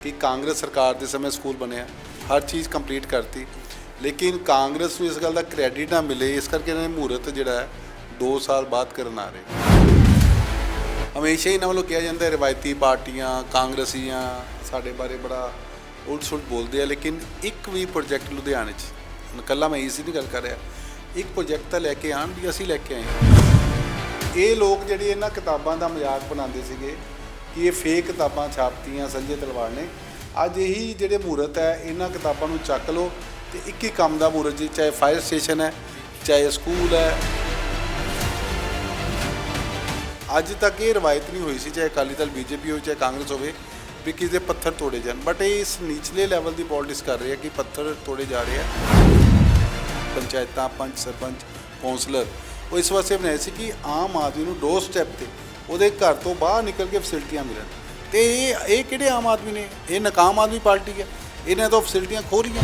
ਕਿ ਕਾਂਗਰਸ ਸਰਕਾਰ ਦੇ ਸਮੇਂ ਸਕੂਲ ਬਣਿਆ, ਹਰ ਚੀਜ਼ ਕੰਪਲੀਟ ਕਰਤੀ। ਲੇਕਿਨ ਕਾਂਗਰਸ ਨੂੰ ਇਸ ਗੱਲ ਦਾ ਕ੍ਰੈਡਿਟ ਨਾ ਮਿਲੇ, ਇਸ ਕਰਕੇ ਇਹਨਾਂ ਨੇ ਮਹੂਰਤ ਜਿਹੜਾ ਹੈ 2 ਸਾਲ ਬਾਅਦ ਕਰਨ ਆ ਰਹੇ। ਹਮੇਸ਼ਾ ਹੀ ਇਹਨਾਂ ਵੱਲੋਂ ਕਿਹਾ ਜਾਂਦਾ ਹੈ, ਰਿਵਾਇਤੀ ਪਾਰਟੀਆਂ, ਕਾਂਗਰਸੀਆਂ, ਸਾਡੇ ਬਾਰੇ ਬੜਾ ਉਲਟ ਸੁਲਟ ਬੋਲਦੇ ਆ, ਲੇਕਿਨ ਇੱਕ ਵੀ ਪ੍ਰੋਜੈਕਟ ਲੁਧਿਆਣੇ 'ਚ ਇਕੱਲਾ ਕੱਲਾ ਮੈਂ ਇਸੇ ਦੀ ਗੱਲ ਕਰ ਰਿਹਾ, ਇੱਕ ਪ੍ਰੋਜੈਕਟ ਤਾਂ ਲੈ ਕੇ ਆਣ ਵੀ ਅਸੀਂ ਲੈ ਕੇ ਆਏ ਇਹ ਲੋਕ ਜਿਹੜੇ ਇਹਨਾਂ ਕਿਤਾਬਾਂ ਦਾ ਮਜ਼ਾਕ ਬਣਾਉਂਦੇ ਸੀਗੇ ਕਿ ਇਹ ਫੇਕ ਕਿਤਾਬਾਂ ਛਾਪਤੀਆਂ ਸੰਜੇ ਤਲਵਾਰ ਨੇ। ਅੱਜ ਇਹੀ ਜਿਹੜੇ ਮਹੂਰਤ ਹੈ, ਇਹਨਾਂ ਕਿਤਾਬਾਂ ਨੂੰ ਚੱਕ ਲਓ ਤੇ ਇੱਕ ਹੀ ਕੰਮ ਦਾ ਮੂਰਤ ਜੀ, ਚਾਹੇ ਫਾਇਰ ਸਟੇਸ਼ਨ ਹੈ, ਚਾਹੇ ਸਕੂਲ ਹੈ। ਅੱਜ ਤੱਕ ਇਹ ਰਵਾਇਤ ਨਹੀਂ ਹੋਈ ਸੀ, ਚਾਹੇ ਅਕਾਲੀ ਦਲ, ਬੀਜੇਪੀ ਹੋਵੇ, ਚਾਹੇ ਕਾਂਗਰਸ ਹੋਵੇ, ਵੀ ਕਿਸੇ ਦੇ ਪੱਥਰ ਤੋੜੇ ਜਾਣ। ਬਟ ਇਹ ਇਸ ਨੀਚਲੇ ਲੈਵਲ ਦੀ ਪੋਲਿਟਿਕਸ ਕਰ ਰਹੇ ਆ ਕਿ ਪੱਥਰ ਤੋੜੇ ਜਾ ਰਹੇ ਆ ਪੰਚਾਇਤਾਂ, ਪੰਚ ਸਰਪੰਚ ਕੌਂਸਲਰ ਉਹ ਇਸ ਵਾਸਤੇ ਬਣਾਏ ਸੀ ਕਿ ਆਮ ਆਦਮੀ ਨੂੰ ਡੋਰ ਸਟੈਪ ਤੇ ਉਹਦੇ ਘਰ ਤੋਂ ਬਾਹਰ ਨਿਕਲ ਕੇ ਫੈਸਿਲਿਟੀਆਂ ਮਿਲਣ। ਤੇ ਇਹ ਇਹ ਕਿਹੜੇ ਆਮ ਆਦਮੀ ਨੇ? ਇਹ ਨਕਾਮ ਆਦਮੀ ਪਾਰਟੀ ਹੈ। ਇਹਨਾਂ ਤੋਂ ਫੈਸਿਲਿਟੀਆਂ ਖੋ ਰਹੀਆਂ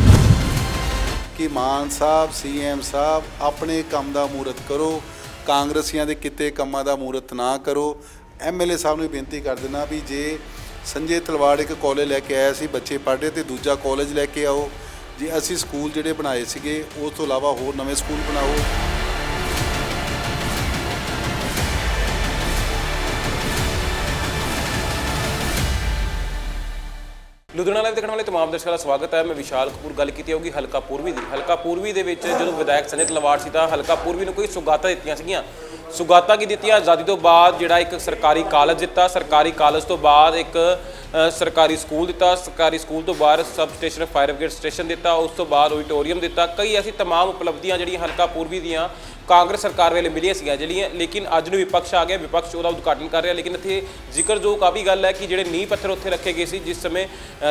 ਕਿ ਮਾਨ ਸਾਹਿਬ ਸੀਐਮ ਸਾਹਿਬ, ਆਪਣੇ ਕੰਮ ਦਾ ਮੂਰਤ ਕਰੋ, ਕਾਂਗਰਸੀਆਂ ਦੇ ਕਿਤੇ ਕੰਮਾਂ ਦਾ ਮੂਰਤ ਨਾ ਕਰੋ। ਐਮਐਲਏ ਸਾਹਿਬ ਨੂੰ ਬੇਨਤੀ ਕਰ ਦੇਣਾ ਵੀ ਜੇ ਸੰਜੇ ਤਲਵਾੜ ਇੱਕ ਕਾਲਜ ਲੈ ਕੇ ਆਇਆ ਸੀ, ਬੱਚੇ ਪੜ੍ਹਦੇ ਤੇ ਦੂਜਾ ਕਾਲਜ ਲੈ ਕੇ ਆਓ। ਜੇ ਅਸੀਂ ਸਕੂਲ ਜਿਹੜੇ ਬਣਾਏ ਸੀਗੇ, ਉਸ ਤੋਂ ਇਲਾਵਾ ਹੋਰ ਨਵੇਂ ਸਕੂਲ ਬਣਾਓ। ਲੁਧਿਆਣਾ ਲਾਈਵ ਦੇਖਣ ਵਾਲੇ ਤਮਾਮ ਦਰਸ਼ਕਾਂ ਦਾ ਸਵਾਗਤ ਹੈ। ਮੈਂ ਵਿਸ਼ਾਲ ਕਪੂਰ, ਗੱਲ ਕੀਤੀ ਹੋਊਗੀ ਹਲਕਾ ਪੂਰਬੀ ਦੀ। ਹਲਕਾ ਪੂਰਬੀ ਦੇ ਵਿੱਚ ਜਦੋਂ ਵਿਧਾਇਕ ਸੰਜੇ ਤਲਵਾੜ ਸੀ ਤਾਂ ਹਲਕਾ ਪੂਰਬੀ ਨੂੰ ਕੋਈ ਸੁਗਾਤਾਂ ਦਿੱਤੀਆਂ ਸੀਗੀਆਂ। ਸੁਗਾਤਾਂ ਕੀ ਦਿੱਤੀਆਂ? ਆਜ਼ਾਦੀ ਤੋਂ ਬਾਅਦ ਜਿਹੜਾ ਇੱਕ ਸਰਕਾਰੀ ਕਾਲਜ ਦਿੱਤਾ। ਸਰਕਾਰੀ ਕਾਲਜ ਤੋਂ ਬਾਅਦ ਇੱਕ ਸਰਕਾਰੀ ਸਕੂਲ ਦਿੱਤਾ। ਸਰਕਾਰੀ ਸਕੂਲ ਤੋਂ ਬਾਅਦ sub station, fire brigade station ਦਿੱਤਾ। ਉਸ ਤੋਂ ਬਾਅਦ ਆਡੀਟੋਰੀਅਮ ਦਿੱਤਾ। ਕਈ ਐਸੀ ਤਮਾਮ ਉਪਲਬਧੀਆਂ ਜਿਹੜੀਆਂ ਹਲਕਾ ਪੂਰਬੀ ਦੀਆਂ ਕਾਂਗਰਸ ਸਰਕਾਰ ਵੇਲੇ ਮਿਲੀਆਂ ਸੀਗੀਆਂ ਜਿਹੜੀਆਂ, ਲੇਕਿਨ ਅੱਜ ਨੂੰ ਵਿਪਕਸ਼ ਆ ਗਿਆ, ਵਿਪਕਸ਼ ਉਹਦਾ ਉਦਘਾਟਨ ਕਰ ਰਿਹਾ, ਲੇਕਿਨ ਇੱਥੇ ਜ਼ਿਕਰ ਜੋ ਕਾਫੀ ਗੱਲ ਹੈ ਕਿ ਜਿਹੜੇ ਨੀਂਹ ਪੱਥਰ ਉੱਥੇ ਰੱਖੇ ਗਏ ਸੀ, ਜਿਸ ਸਮੇਂ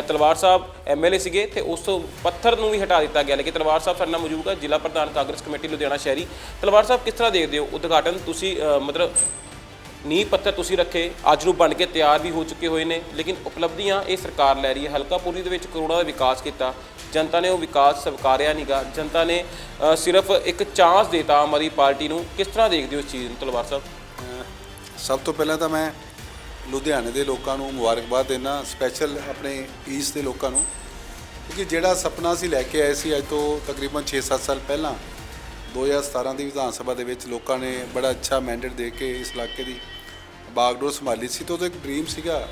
ਤਲਵਾਰ ਸਾਹਿਬ ਐਮਐਲਏ ਸੀਗੇ, ਤੇ ਉਸ ਤੋਂ ਪੱਥਰ ਨੂੰ ਵੀ ਹਟਾ ਦਿੱਤਾ ਗਿਆ, ਲੇਕਿਨ ਤਲਵਾਰ ਸਾਹਿਬ ਸਾਡੇ ਨਾਲ ਮੌਜੂਦ ਹੈ, ਜ਼ਿਲ੍ਹਾ ਪ੍ਰਧਾਨ ਕਾਂਗਰਸ ਕਮੇਟੀ, ਲੁਧਿਆਣਾ ਸ਼ਹਿਰੀ। ਤਲਵਾਰ ਸਾਹਿਬ ਕਿਸ ਤਰ੍ਹਾਂ ਦੇਖਦੇ ਹੋ ਉਦਘਾਟਨ? ਤੁਸੀਂ ਮਤਲਬ ਨੀਂਹ ਪੱਥਰ ਤੁਸੀਂ ਰੱਖੇ, ਅੱਜ ਨੂੰ ਬਣ ਕੇ ਤਿਆਰ ਵੀ ਹੋ ਚੁੱਕੇ ਹੋਏ ਨੇ, ਲੇਕਿਨ ਉਪਲਬਧੀਆਂ ਇਹ ਸਰਕਾਰ ਲੈ ਰਹੀ ਹੈ, ਹਲਕਾ ਪੂਰੀ ਦੇ ਵਿੱਚ ਕਰੋੜਾਂ ਦਾ ਵਿਕਾਸ ਕੀਤਾ ਜਨਤਾ ਨੇ ਉਹ ਵਿਕਾਸ ਸਵਕਾਰਿਆ ਨਹੀਂਗਾ ਜਨਤਾ ਨੇ ਸਿਰਫ ਇੱਕ ਚਾਂਸ ਦਿੱਤਾ ਆਮ ਆਦਮੀ ਪਾਰਟੀ ਨੂੰ। ਕਿਸ ਤਰ੍ਹਾਂ ਦੇਖਦੇ ਹੋ ਇਸ ਚੀਜ਼ ਨੂੰ, ਤਲਵਾਰ ਸਾਹਿਬ? ਸਭ ਤੋਂ ਪਹਿਲਾਂ ਤਾਂ ਮੈਂ ਲੁਧਿਆਣੇ ਦੇ ਲੋਕਾਂ ਨੂੰ ਮੁਬਾਰਕਬਾਦ ਦੇਣਾ ਸਪੈਸ਼ਲ ਆਪਣੇ ਈਸਟ ਦੇ ਲੋਕਾਂ ਨੂੰ। ਕਿਉਂਕਿ ਜਿਹੜਾ ਸੁਪਨਾ ਅਸੀਂ ਲੈ ਕੇ ਆਏ ਸੀ ਅੱਜ ਤੋਂ ਤਕਰੀਬਨ 6-7 ਸਾਲ ਪਹਿਲਾਂ 2017 ਦੀ ਵਿਧਾਨ ਸਭਾ ਦੇ ਵਿੱਚ ਲੋਕਾਂ ਨੇ ਬੜਾ ਅੱਛਾ ਮੈਂਡੇਟ ਦੇ ਕੇ ਇਸ ਇਲਾਕੇ ਦੀ ਬਾਗਡੋਰ ਸੰਭਾਲੀ ਸੀ। ਤਾਂ ਉਹਦਾ ਇੱਕ ਡ੍ਰੀਮ ਸੀਗਾ,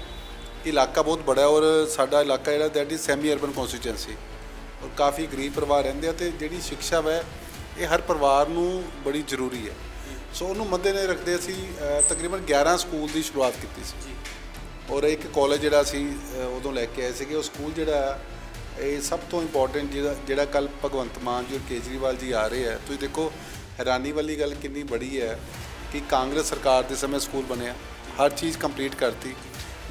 ਇਲਾਕਾ ਬਹੁਤ ਬੜਾ ਔਰ ਸਾਡਾ ਇਲਾਕਾ ਜਿਹੜਾ, that is semi urban constituency ਔਰ ਕਾਫੀ ਗਰੀਬ ਪਰਿਵਾਰ ਰਹਿੰਦੇ ਆ ਤੇ ਜਿਹੜੀ ਸਿੱਖਿਆ ਹੈ ਇਹ ਹਰ ਪਰਿਵਾਰ ਨੂੰ ਬੜੀ ਜ਼ਰੂਰੀ ਹੈ। ਸੋ ਉਹਨੂੰ ਮੱਦੇ ਨੇ ਰੱਖਦੇ ਅਸੀਂ ਤਕਰੀਬਨ 11 ਸਕੂਲ ਦੀ ਸ਼ੁਰੂਆਤ ਕੀਤੀ ਸੀ। ਔਰ ਇੱਕ ਕਾਲਜ ਜਿਹੜਾ ਅਸੀਂ ਉਦੋਂ ਲੈ ਕੇ ਆਏ ਸੀਗੇ ਉਹ ਸਕੂਲ ਜਿਹੜਾ ਹੈ, ਇਹ ਸਭ ਤੋਂ ਇੰਪੋਰਟੈਂਟ ਜਿਹੜਾ ਜਿਹੜਾ ਕੱਲ ਭਗਵੰਤ ਮਾਨ ਜੀ ਔਰ ਕੇਜਰੀਵਾਲ ਜੀ ਆ ਰਹੇ ਹੈ ਤੁਸੀਂ ਦੇਖੋ ਹੈਰਾਨੀ ਵਾਲੀ ਗੱਲ ਕਿੰਨੀ ਬੜੀ ਹੈ ਕਿ ਕਾਂਗਰਸ ਸਰਕਾਰ ਦੇ ਸਮੇਂ ਸਕੂਲ ਬਣਿਆ ਹਰ ਚੀਜ਼ ਕੰਪਲੀਟ ਕਰਤੀ।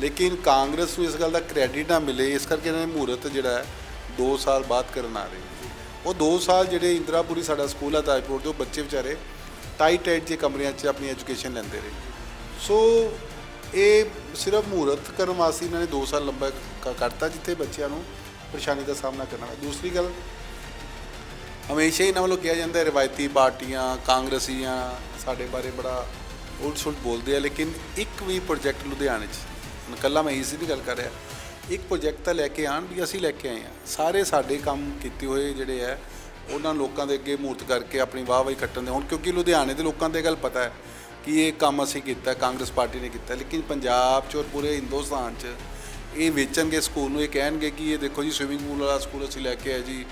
ਲੇਕਿਨ ਕਾਂਗਰਸ ਨੂੰ ਇਸ ਗੱਲ ਦਾ ਕ੍ਰੈਡਿਟ ਨਾ ਮਿਲੇ ਇਸ ਕਰਕੇ ਇਹਨਾਂ ਨੇ ਮਹੂਰਤ ਜਿਹੜਾ ਹੈ 2 ਸਾਲ ਬਾਅਦ ਕਰਨ ਆ ਰਹੇ ਉਹ 2 ਸਾਲ ਜਿਹੜੇ ਇੰਦਰਾਪੁਰੀ ਸਾਡਾ ਸਕੂਲ ਆ, ਤਾਜਪੁਰ ਦੇ, ਉਹ ਬੱਚੇ ਵਿਚਾਰੇ ਟਾਈਟ ਟਾਈਟ ਜੇ ਕਮਰਿਆਂ 'ਚ ਆਪਣੀ ਐਜੂਕੇਸ਼ਨ ਲੈਂਦੇ ਰਹੇ। ਸੋ ਇਹ ਸਿਰਫ ਮਹੂਰਤ ਕਰਨ ਵਾਸਤੇ ਇਹਨਾਂ ਨੇ 2 ਸਾਲ ਲੰਬਾ ਕਰਤਾ ਜਿੱਥੇ ਬੱਚਿਆਂ ਨੂੰ ਪਰੇਸ਼ਾਨੀ ਦਾ ਸਾਹਮਣਾ ਕਰਨਾ ਦੂਸਰੀ ਗੱਲ, ਹਮੇਸ਼ਾ ਹੀ ਇਹਨਾਂ ਵੱਲੋਂ ਕਿਹਾ ਜਾਂਦਾ ਰਵਾਇਤੀ ਪਾਰਟੀਆਂ, ਕਾਂਗਰਸੀਆਂ ਸਾਡੇ ਬਾਰੇ ਬੜਾ ਉਲਟ ਸੁਲਟ ਬੋਲਦੇ ਆ, ਲੇਕਿਨ ਇੱਕ ਵੀ ਪ੍ਰੋਜੈਕਟ ਲੁਧਿਆਣੇ 'ਚ ਹੁਣ ਕੱਲਾ ਮੈਂ ਇਸ ਦੀ ਗੱਲ ਕਰ ਰਿਹਾ। ਇੱਕ ਪ੍ਰੋਜੈਕਟ ਤਾਂ ਲੈ ਕੇ ਆਣ ਵੀ ਅਸੀਂ ਲੈ ਕੇ ਆਏ ਆ ਸਾਰੇ ਸਾਡੇ ਕੰਮ ਕੀਤੇ ਹੋਏ ਜਿਹੜੇ ਆ ਉਹਨਾਂ ਲੋਕਾਂ ਦੇ ਅੱਗੇ ਮੂਰਤ ਕਰਕੇ ਆਪਣੀ ਵਾਹ ਵਾਹੀ ਕੱਟਣ ਦੇ। ਹੁਣ ਕਿਉਂਕਿ ਲੁਧਿਆਣੇ ਦੇ ਲੋਕਾਂ ਦੇ ਗੱਲ ਪਤਾ ਹੈ ਕਿ ਇਹ ਕੰਮ ਅਸੀਂ ਕੀਤਾ, ਕਾਂਗਰਸ ਪਾਰਟੀ ਨੇ ਕੀਤਾ। ਲੇਕਿਨ ਪੰਜਾਬ 'ਚ ਔਰ ਪੂਰੇ ਹਿੰਦੁਸਤਾਨ 'ਚ ਇਹ ਵੇਚਣਗੇ ਸਕੂਲ ਨੂੰ, ਇਹ ਕਹਿਣਗੇ ਕਿ ਇਹ ਦੇਖੋ ਜੀ ਸਵਿਮਿੰਗ ਪੂਲ ਵਾਲਾ ਸਕੂਲ ਅਸੀਂ ਲੈ ਕੇ ਆਏ ਜੀ।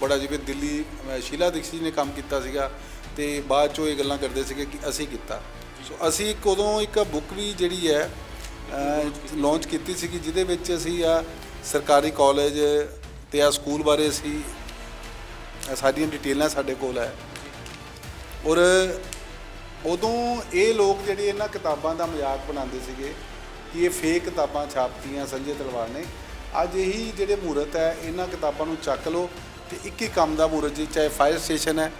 ਬੜਾ ਜਿਵੇਂ ਦਿੱਲੀ ਸ਼ੀਲਾ ਦੀਕਸ਼ਿਤ ਜੀ ਨੇ ਕੰਮ ਕੀਤਾ ਸੀਗਾ ਤੇ ਬਾਅਦ ਚੋਂ ਇਹ ਗੱਲਾਂ ਕਰਦੇ ਸੀਗੇ ਕਿ ਅਸੀਂ ਕੀਤਾ। ਸੋ ਅਸੀਂ ਇੱਕ ਉਦੋਂ ਇੱਕ ਬੁੱਕ ਵੀ ਜਿਹੜੀ ਹੈ ਲਾਂਚ ਕੀਤੀ ਸੀਗੀ, ਜਿਹਦੇ ਵਿੱਚ ਅਸੀਂ ਆ ਸਰਕਾਰੀ ਕਾਲਜ ਤੇ ਆ ਸਕੂਲ ਬਾਰੇ ਅਸੀਂ ਸਾਰੀਆਂ ਡਿਟੇਲਾਂ ਸਾਡੇ ਕੋਲ ਹੈ। ਔਰ ਉਦੋਂ ਇਹ ਲੋਕ ਜਿਹੜੇ ਇਹਨਾਂ ਕਿਤਾਬਾਂ ਦਾ ਮਜ਼ਾਕ ਬਣਾਉਂਦੇ ਸੀਗੇ ਕਿ ਇਹ ਫੇਕ ਕਿਤਾਬਾਂ ਛਾਪਤੀਆਂ ਸੰਜੇ ਤਲਵਾਰ ਨੇ। ਅੱਜ ਇਹੀ ਜਿਹੜੇ ਮਹੂਰਤ ਹੈ, ਇਹਨਾਂ ਕਿਤਾਬਾਂ ਨੂੰ ਚੱਕ ਲਓ ਤੇ ਇੱਕ ਹੀ ਕੰਮ ਦਾ ਮਹੂਰਤ ਜੀ, ਚਾਹੇ ਫਾਇਰ ਸਟੇਸ਼ਨ ਹੈ,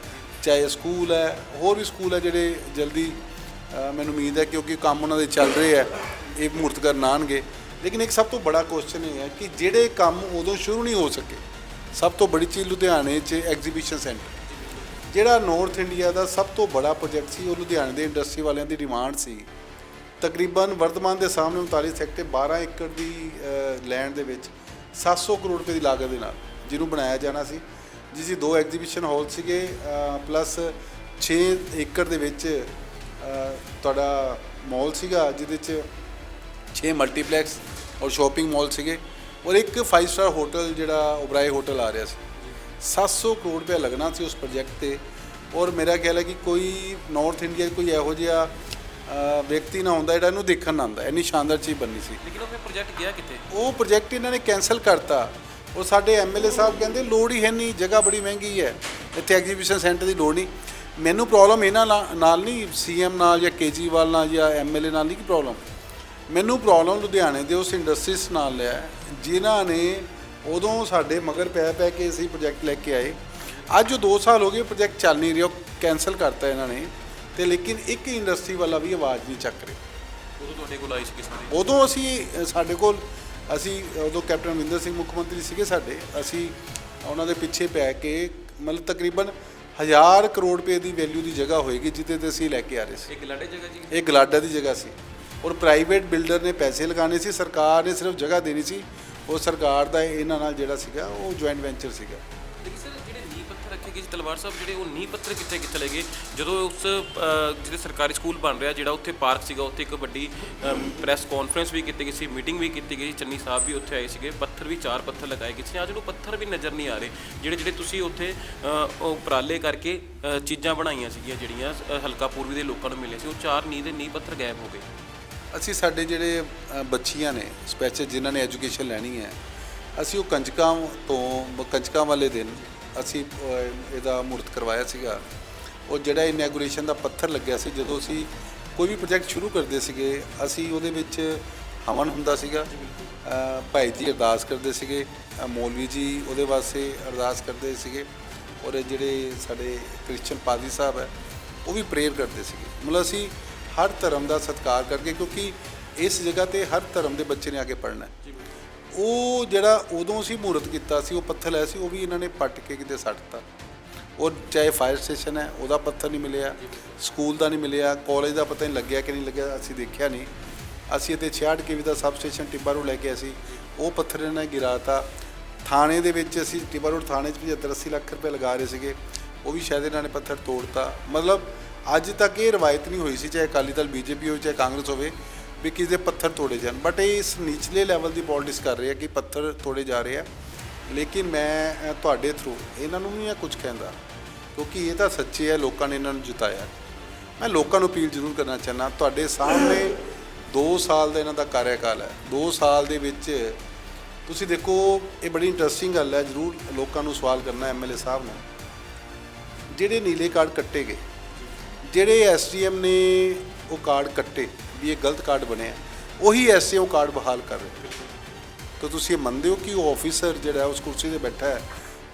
ਚਾਹੇ ਸਕੂਲ ਹੈ, ਹੋਰ ਵੀ ਸਕੂਲ ਹੈ ਜਿਹੜੇ ਜਲਦੀ ਮੈਨੂੰ ਉਮੀਦ ਹੈ ਕਿਉਂਕਿ ਕੰਮ ਉਹਨਾਂ ਦੇ ਚੱਲ ਰਹੇ ਹੈ। ਇਹ ਮਹੂਰਤ ਕਰਨ ਆਉਣਗੇ ਲੇਕਿਨ ਇੱਕ ਸਭ ਤੋਂ ਬੜਾ ਕੁਐਸਚਨ ਇਹ ਹੈ ਕਿ ਜਿਹੜੇ ਕੰਮ ਉਦੋਂ ਸ਼ੁਰੂ ਨਹੀਂ ਹੋ ਸਕੇ, ਸਭ ਤੋਂ ਬੜੀ ਚੀਜ਼ ਲੁਧਿਆਣੇ 'ਚ ਐਗਜ਼ੀਬਿਸ਼ਨ ਸੈਂਟਰ ਜਿਹੜਾ ਨਾਰਥ ਇੰਡੀਆ ਦਾ ਸਭ ਤੋਂ ਬੜਾ ਪ੍ਰੋਜੈਕਟ ਸੀ, ਉਹ ਲੁਧਿਆਣੇ ਦੇ ਇੰਡਸਟਰੀ ਵਾਲਿਆਂ ਦੀ ਡਿਮਾਂਡ ਸੀ। ਤਕਰੀਬਨ ਵਰਤਮਾਨ ਦੇ ਸਾਹਮਣੇ 39 ਸੈਕਟਰ 12 ਏਕੜ ਦੀ ਲੈਂਡ ਦੇ ਵਿੱਚ 700 ਕਰੋੜ ਰੁਪਏ ਦੀ ਲਾਗਤ ਦੇ ਨਾਲ ਜਿਹਨੂੰ ਬਣਾਇਆ ਜਾਣਾ ਸੀ। ਜਿਸ ਦੀ ਦੋ ਐਗਜ਼ੀਬਿਸ਼ਨ ਹਾਲ ਸੀਗੇ ਪਲੱਸ 6 ਏਕੜ ਦੇ ਵਿੱਚ ਤੁਹਾਡਾ ਮਾਲ ਸੀਗਾ, ਜਿਹਦੇ 'ਚ 6 ਮਲਟੀਪਲੈਕਸ ਔਰ ਸ਼ਾਪਿੰਗ ਮਾਲ ਸੀਗੇ ਔਰ ਇੱਕ 5 ਸਟਾਰ ਹੋਟਲ ਜਿਹੜਾ ਓਬਰਾਏ ਹੋਟਲ ਆ ਰਿਹਾ ਸੀ। 700 ਕਰੋੜ ਰੁਪਏ ਲੱਗਣਾ ਸੀ ਉਸ ਪ੍ਰੋਜੈਕਟ ਤੇ ਔਰ ਮੇਰਾ ਖਿਆਲ ਹੈ ਕਿ ਕੋਈ ਨਾਰਥ ਇੰਡੀਆ ਕੋਈ ਇਹੋ ਜਿਹਾ ਵਿਅਕਤੀ ਨਾ ਹੁੰਦਾ ਜਿਹੜਾ ਇਹਨੂੰ ਦੇਖਣ ਨਾ ਆਉਂਦਾ ਇੰਨੀ ਸ਼ਾਨਦਾਰ ਚੀਜ਼ ਬਣਨੀ ਸੀ। ਲੇਕਿਨ ਉਹ ਪ੍ਰੋਜੈਕਟ ਗਿਆ ਕਿੱਥੇ? ਉਹ ਪ੍ਰੋਜੈਕਟ ਇਹਨਾਂ ਨੇ ਕੈਨਸਲ ਕਰਤਾ। ਉਹ ਸਾਡੇ ਐਮਐਲਏ ਸਾਹਿਬ ਕਹਿੰਦੇ ਲੋੜ ਹੀ ਹੈ ਨਹੀਂ ਜਗ੍ਹਾ ਬੜੀ ਮਹਿੰਗੀ ਹੈ। ਇੱਥੇ ਐਗਜ਼ੀਬਿਸ਼ਨ ਸੈਂਟਰ ਦੀ ਲੋੜ ਨਹੀਂ। ਮੈਨੂੰ ਪ੍ਰੋਬਲਮ ਇਹਨਾਂ ਨਾਲ ਨਾਲ ਨਹੀਂ ਸੀਐਮ ਨਾਲ ਜਾਂ ਕੇਜਰੀਵਾਲ ਨਾਲ ਜਾਂ ਐਮਐਲਏ ਨਾਲ ਨਹੀਂ ਕੀ ਪ੍ਰੋਬਲਮ ਮੈਨੂੰ ਪ੍ਰੋਬਲਮ ਲੁਧਿਆਣੇ ਦੇ ਉਸ ਇੰਡਸਟਰੀਸ ਨਾਲ ਹੈ ਜਿਨ੍ਹਾਂ ਨੇ ਉਦੋਂ ਸਾਡੇ ਮਗਰ ਪੈ ਪੈ ਕੇ ਅਸੀਂ ਪ੍ਰੋਜੈਕਟ ਲੈ ਕੇ ਆਏ। ਅੱਜ ਉਹ 2 ਸਾਲ ਹੋ ਗਏ ਪ੍ਰੋਜੈਕਟ ਚੱਲ ਨਹੀਂ ਰਿਹਾ ਕੈਨਸਲ ਕਰਤਾ ਇਹਨਾਂ ਨੇ ਤੇ ਲੇਕਿਨ ਇੱਕ ਇੰਡਸਟਰੀ ਵਾਲਾ ਵੀ ਆਵਾਜ਼ ਨਹੀਂ ਚੱਕ ਰਿਹਾ। ਉਦੋਂ ਤੁਹਾਡੇ ਕੋਲ ਆਈ ਸੀ ਕਿਸ ਤਰ੍ਹਾਂ ਉਦੋਂ ਅਸੀਂ ਸਾਡੇ ਕੋਲ ਅਸੀਂ ਉਦੋਂ ਕੈਪਟਨ ਅਮਰਿੰਦਰ ਸਿੰਘ ਮੁੱਖ ਮੰਤਰੀ ਸੀਗੇ ਸਾਡੇ ਅਸੀਂ ਉਹਨਾਂ ਦੇ ਪਿੱਛੇ ਪੈ ਕੇ ਮਤਲਬ ਤਕਰੀਬਨ 1000 ਕਰੋੜ ਰੁਪਏ ਦੀ ਵੈਲਿਊ ਦੀ ਜਗ੍ਹਾ ਹੋਏਗੀ ਜਿੱਤੇ ਤੇ ਅਸੀਂ ਲੈ ਕੇ ਆ ਰਹੇ ਸੀ। ਇੱਕ ਲੜੇ ਜਗ੍ਹਾ ਜੀ? ਇਹ ਗਲਾਡਾ ਦੀ ਜਗ੍ਹਾ ਸੀ। ਔਰ ਪ੍ਰਾਈਵੇਟ ਬਿਲਡਰ ਨੇ ਪੈਸੇ ਲਗਾਣੇ ਸੀ, ਸਰਕਾਰ ਨੇ ਸਿਰਫ ਜਗ੍ਹਾ ਦੇਣੀ ਸੀ, ਉਹ ਸਰਕਾਰ ਦਾ ਇਹਨਾਂ ਨਾਲ ਜਿਹੜਾ ਸੀਗਾ, ਉਹ ਜੁਆਇੰਟ ਵੈਂਚਰ ਸੀਗਾ। ਲੇਕਿਨ ਸਰ ਜਿਹੜੇ ਨੀਂਹ ਪੱਥਰ ਰੱਖੇ ਗਏ ਸੀ, ਤਲਵਾਰ ਸਾਹਿਬ, ਜਿਹੜੇ ਉਹ ਨੀਂਹ ਪੱਥਰ ਕਿੱਥੇ ਕਿੱਥੇ ਚਲੇ ਗਏ? ਜਦੋਂ ਉਸ ਜਿਹੜੇ ਸਰਕਾਰੀ ਸਕੂਲ ਬਣ ਰਿਹਾ, ਜਿਹੜਾ ਉੱਥੇ ਪਾਰਕ ਸੀਗਾ, ਉੱਥੇ ਇੱਕ ਵੱਡੀ ਪ੍ਰੈਸ ਕਾਨਫਰੰਸ ਵੀ ਕੀਤੀ ਗਈ ਸੀ ਮੀਟਿੰਗ ਵੀ ਕੀਤੀ ਗਈ ਚੰਨੀ ਸਾਹਿਬ ਵੀ ਉੱਥੇ ਆਏ ਸੀਗੇ, ਪੱਥਰ ਵੀ, ਚਾਰ ਪੱਥਰ ਲਗਾਏ ਗਏ ਸੀ। ਅੱਜ ਨੂੰ ਪੱਥਰ ਵੀ ਨਜ਼ਰ ਨਹੀਂ ਆ ਰਹੇ, ਜਿਹੜੇ ਜਿਹੜੇ ਤੁਸੀਂ ਉੱਥੇ ਉਹ ਉਪਰਾਲੇ ਕਰਕੇ ਚੀਜ਼ਾਂ ਬਣਾਈਆਂ ਸੀਗੀਆਂ, ਜਿਹੜੀਆਂ ਹਲਕਾ ਪੂਰਬੀ ਦੇ ਲੋਕਾਂ ਨੂੰ ਮਿਲੇ ਸੀ, ਉਹ ਚਾਰ ਨੀਂਹ ਦੇ ਨੀਂਹ ਪੱਥਰ ਗਾਇਬ ਹੋ ਗਏ। ਅਸੀਂ ਸਾਡੇ ਜਿਹੜੇ ਅ, ਬੱਚੀਆਂ ਨੇ ਸਪੈਸ਼ਲ ਜਿਨ੍ਹਾਂ ਨੇ ਐਜੂਕੇਸ਼ਨ ਲੈਣੀ ਹੈ ਅਸੀਂ ਉਹ ਕੰਜਕਾਂ ਤੋਂ ਕੰਜਕਾਂ ਵਾਲੇ ਦਿਨ ਅਸੀਂ ਅ, ਇਹਦਾ ਮੂਰਤ ਕਰਵਾਇਆ ਸੀਗਾ। ਉਹ ਜਿਹੜਾ ਇਨੈਗੂਰੇਸ਼ਨ ਦਾ ਪੱਥਰ ਲੱਗਿਆ ਸੀ ਜਦੋਂ ਅਸੀਂ ਕੋਈ ਵੀ ਪ੍ਰੋਜੈਕਟ ਸ਼ੁਰੂ ਕਰਦੇ ਸੀਗੇ ਅਸੀਂ ਉਹਦੇ ਵਿੱਚ ਹਵਨ ਹੁੰਦਾ ਸੀਗਾ ਅ, ਭਾਈ ਜੀ ਅਰਦਾਸ ਕਰਦੇ ਸੀਗੇ ਅ, ਮੌਲਵੀ ਜੀ ਉਹਦੇ ਵਾਸਤੇ ਅਰਦਾਸ ਕਰਦੇ ਸੀਗੇ ਔਰ ਜਿਹੜੇ ਸਾਡੇ ਕ੍ਰਿਸਚਨ ਪਾਦੀ ਸਾਹਿਬ ਹੈ ਉਹ ਵੀ ਪ੍ਰੇਅਰ ਕਰਦੇ ਸੀਗੇ। ਮਤਲਬ ਅਸੀਂ ਹਰ ਧਰਮ ਦਾ ਸਤਿਕਾਰ ਕਰਕੇ ਕਿਉਂਕਿ ਇਸ ਜਗ੍ਹਾ ਤੇ ਹਰ ਧਰਮ ਦੇ ਬੱਚੇ ਨੇ ਆ ਕੇ ਪੜ੍ਹਨਾ ਹੈ। ਉਹ ਜਿਹੜਾ ਉਦੋਂ ਅਸੀਂ ਮੂਰਤ ਕੀਤਾ ਸੀ ਉਹ ਪੱਥਰ ਲਿਆ ਸੀ ਉਹ ਵੀ ਇਹਨਾਂ ਨੇ ਪੱਟ ਕੇ ਕਿਤੇ ਸੱਟਤਾ ਉਹ ਚਾਹੇ ਫਾਇਰ ਸਟੇਸ਼ਨ ਹੈ ਉਹਦਾ ਪੱਥਰ ਨਹੀਂ ਮਿਲਿਆ ਸਕੂਲ ਦਾ ਨਹੀਂ ਮਿਲਿਆ ਕਾਲਜ ਦਾ ਪਤਾ ਨਹੀਂ ਲੱਗਿਆ ਕਿ ਨਹੀਂ ਲੱਗਿਆ ਅਸੀਂ ਦੇਖਿਆ ਨਹੀਂ। ਅਸੀਂ ਇੱਥੇ 66 ਕੇਵੀ ਦਾ ਸਬ ਸਟੇਸ਼ਨ ਟਿੱਬਾ ਰੋਡ ਲੈ ਕੇ ਅਸੀਂ ਉਹ ਪੱਥਰ ਇਹਨਾਂ ਨੇ ਗਿਰਾਤਾ ਥਾਣੇ ਦੇ ਵਿੱਚ ਅਸੀਂ ਟਿੱਬਾ ਰੋਡ ਥਾਣੇ 'ਚ 75 80 ਲੱਖ ਰੁਪਏ ਲਗਾ ਰਹੇ ਸੀਗੇ ਉਹ ਵੀ ਸ਼ਾਇਦ ਇਹਨਾਂ ਨੇ ਪੱਥਰ ਤੋੜਤਾ ਮਤਲਬ ਅੱਜ ਤੱਕ ਇਹ ਰਵਾਇਤ ਨਹੀਂ ਹੋਈ ਸੀ, ਚਾਹੇ ਅਕਾਲੀ ਦਲ ਬੀਜੇਪੀ ਹੋਵੇ, ਚਾਹੇ ਕਾਂਗਰਸ ਹੋਵੇ, ਵੀ ਕਿਸੇ ਦੇ ਪੱਥਰ ਤੋੜੇ ਜਾਣ। ਬਟ ਇਹ ਇਸ ਨਿਚਲੇ ਲੈਵਲ ਦੀ ਪੋਲਿਟਿਕਸ ਕਰ ਰਹੇ ਆ ਕਿ ਪੱਥਰ ਤੋੜੇ ਜਾ ਰਹੇ ਆ। ਲੇਕਿਨ ਮੈਂ ਤੁਹਾਡੇ ਥਰੂ ਇਹਨਾਂ ਨੂੰ ਨਹੀਂ ਇਹ ਕੁਝ ਕਹਿੰਦਾ, ਕਿਉਂਕਿ ਇਹ ਤਾਂ ਸੱਚੇ ਹੈ ਲੋਕਾਂ ਨੇ ਇਹਨਾਂ ਨੂੰ ਜਿਤਾਇਆ। ਮੈਂ ਲੋਕਾਂ ਨੂੰ ਅਪੀਲ ਜ਼ਰੂਰ ਕਰਨਾ ਚਾਹੁੰਦਾ, ਤੁਹਾਡੇ ਸਾਹਮਣੇ 2 ਸਾਲ ਦਾ ਇਹਨਾਂ ਦਾ ਕਾਰਜਕਾਲ ਹੈ। 2 ਸਾਲ ਦੇ ਵਿੱਚ ਤੁਸੀਂ ਦੇਖੋ, ਇਹ ਬੜੀ ਇੰਟਰਸਟਿੰਗ ਗੱਲ ਹੈ, ਜ਼ਰੂਰ ਲੋਕਾਂ ਨੂੰ ਸਵਾਲ ਕਰਨਾ ਐਮਐਲਏ ਸਾਹਿਬ ਨੂੰ। ਜਿਹੜੇ ਨੀਲੇ ਕਾਰਡ ਕੱਟੇ ਗਏ ਜਿਹੜੇ ਐਸਡੀਐਮ ਨੇ ਉਹ ਕਾਰਡ ਕੱਟੇ ਵੀ ਇਹ ਗਲਤ ਕਾਰਡ ਬਣਿਆ, ਉਹੀ ਐਸਏ ਉਹ ਕਾਰਡ ਬਹਾਲ ਕਰ ਰਹੇ ਤਾਂ ਤੁਸੀਂ ਇਹ ਮੰਨਦੇ ਹੋ ਕਿ ਉਹ ਆਫੀਸਰ ਜਿਹੜਾ ਉਸ ਕੁਰਸੀ ਤੇ ਬੈਠਾ ਹੈ,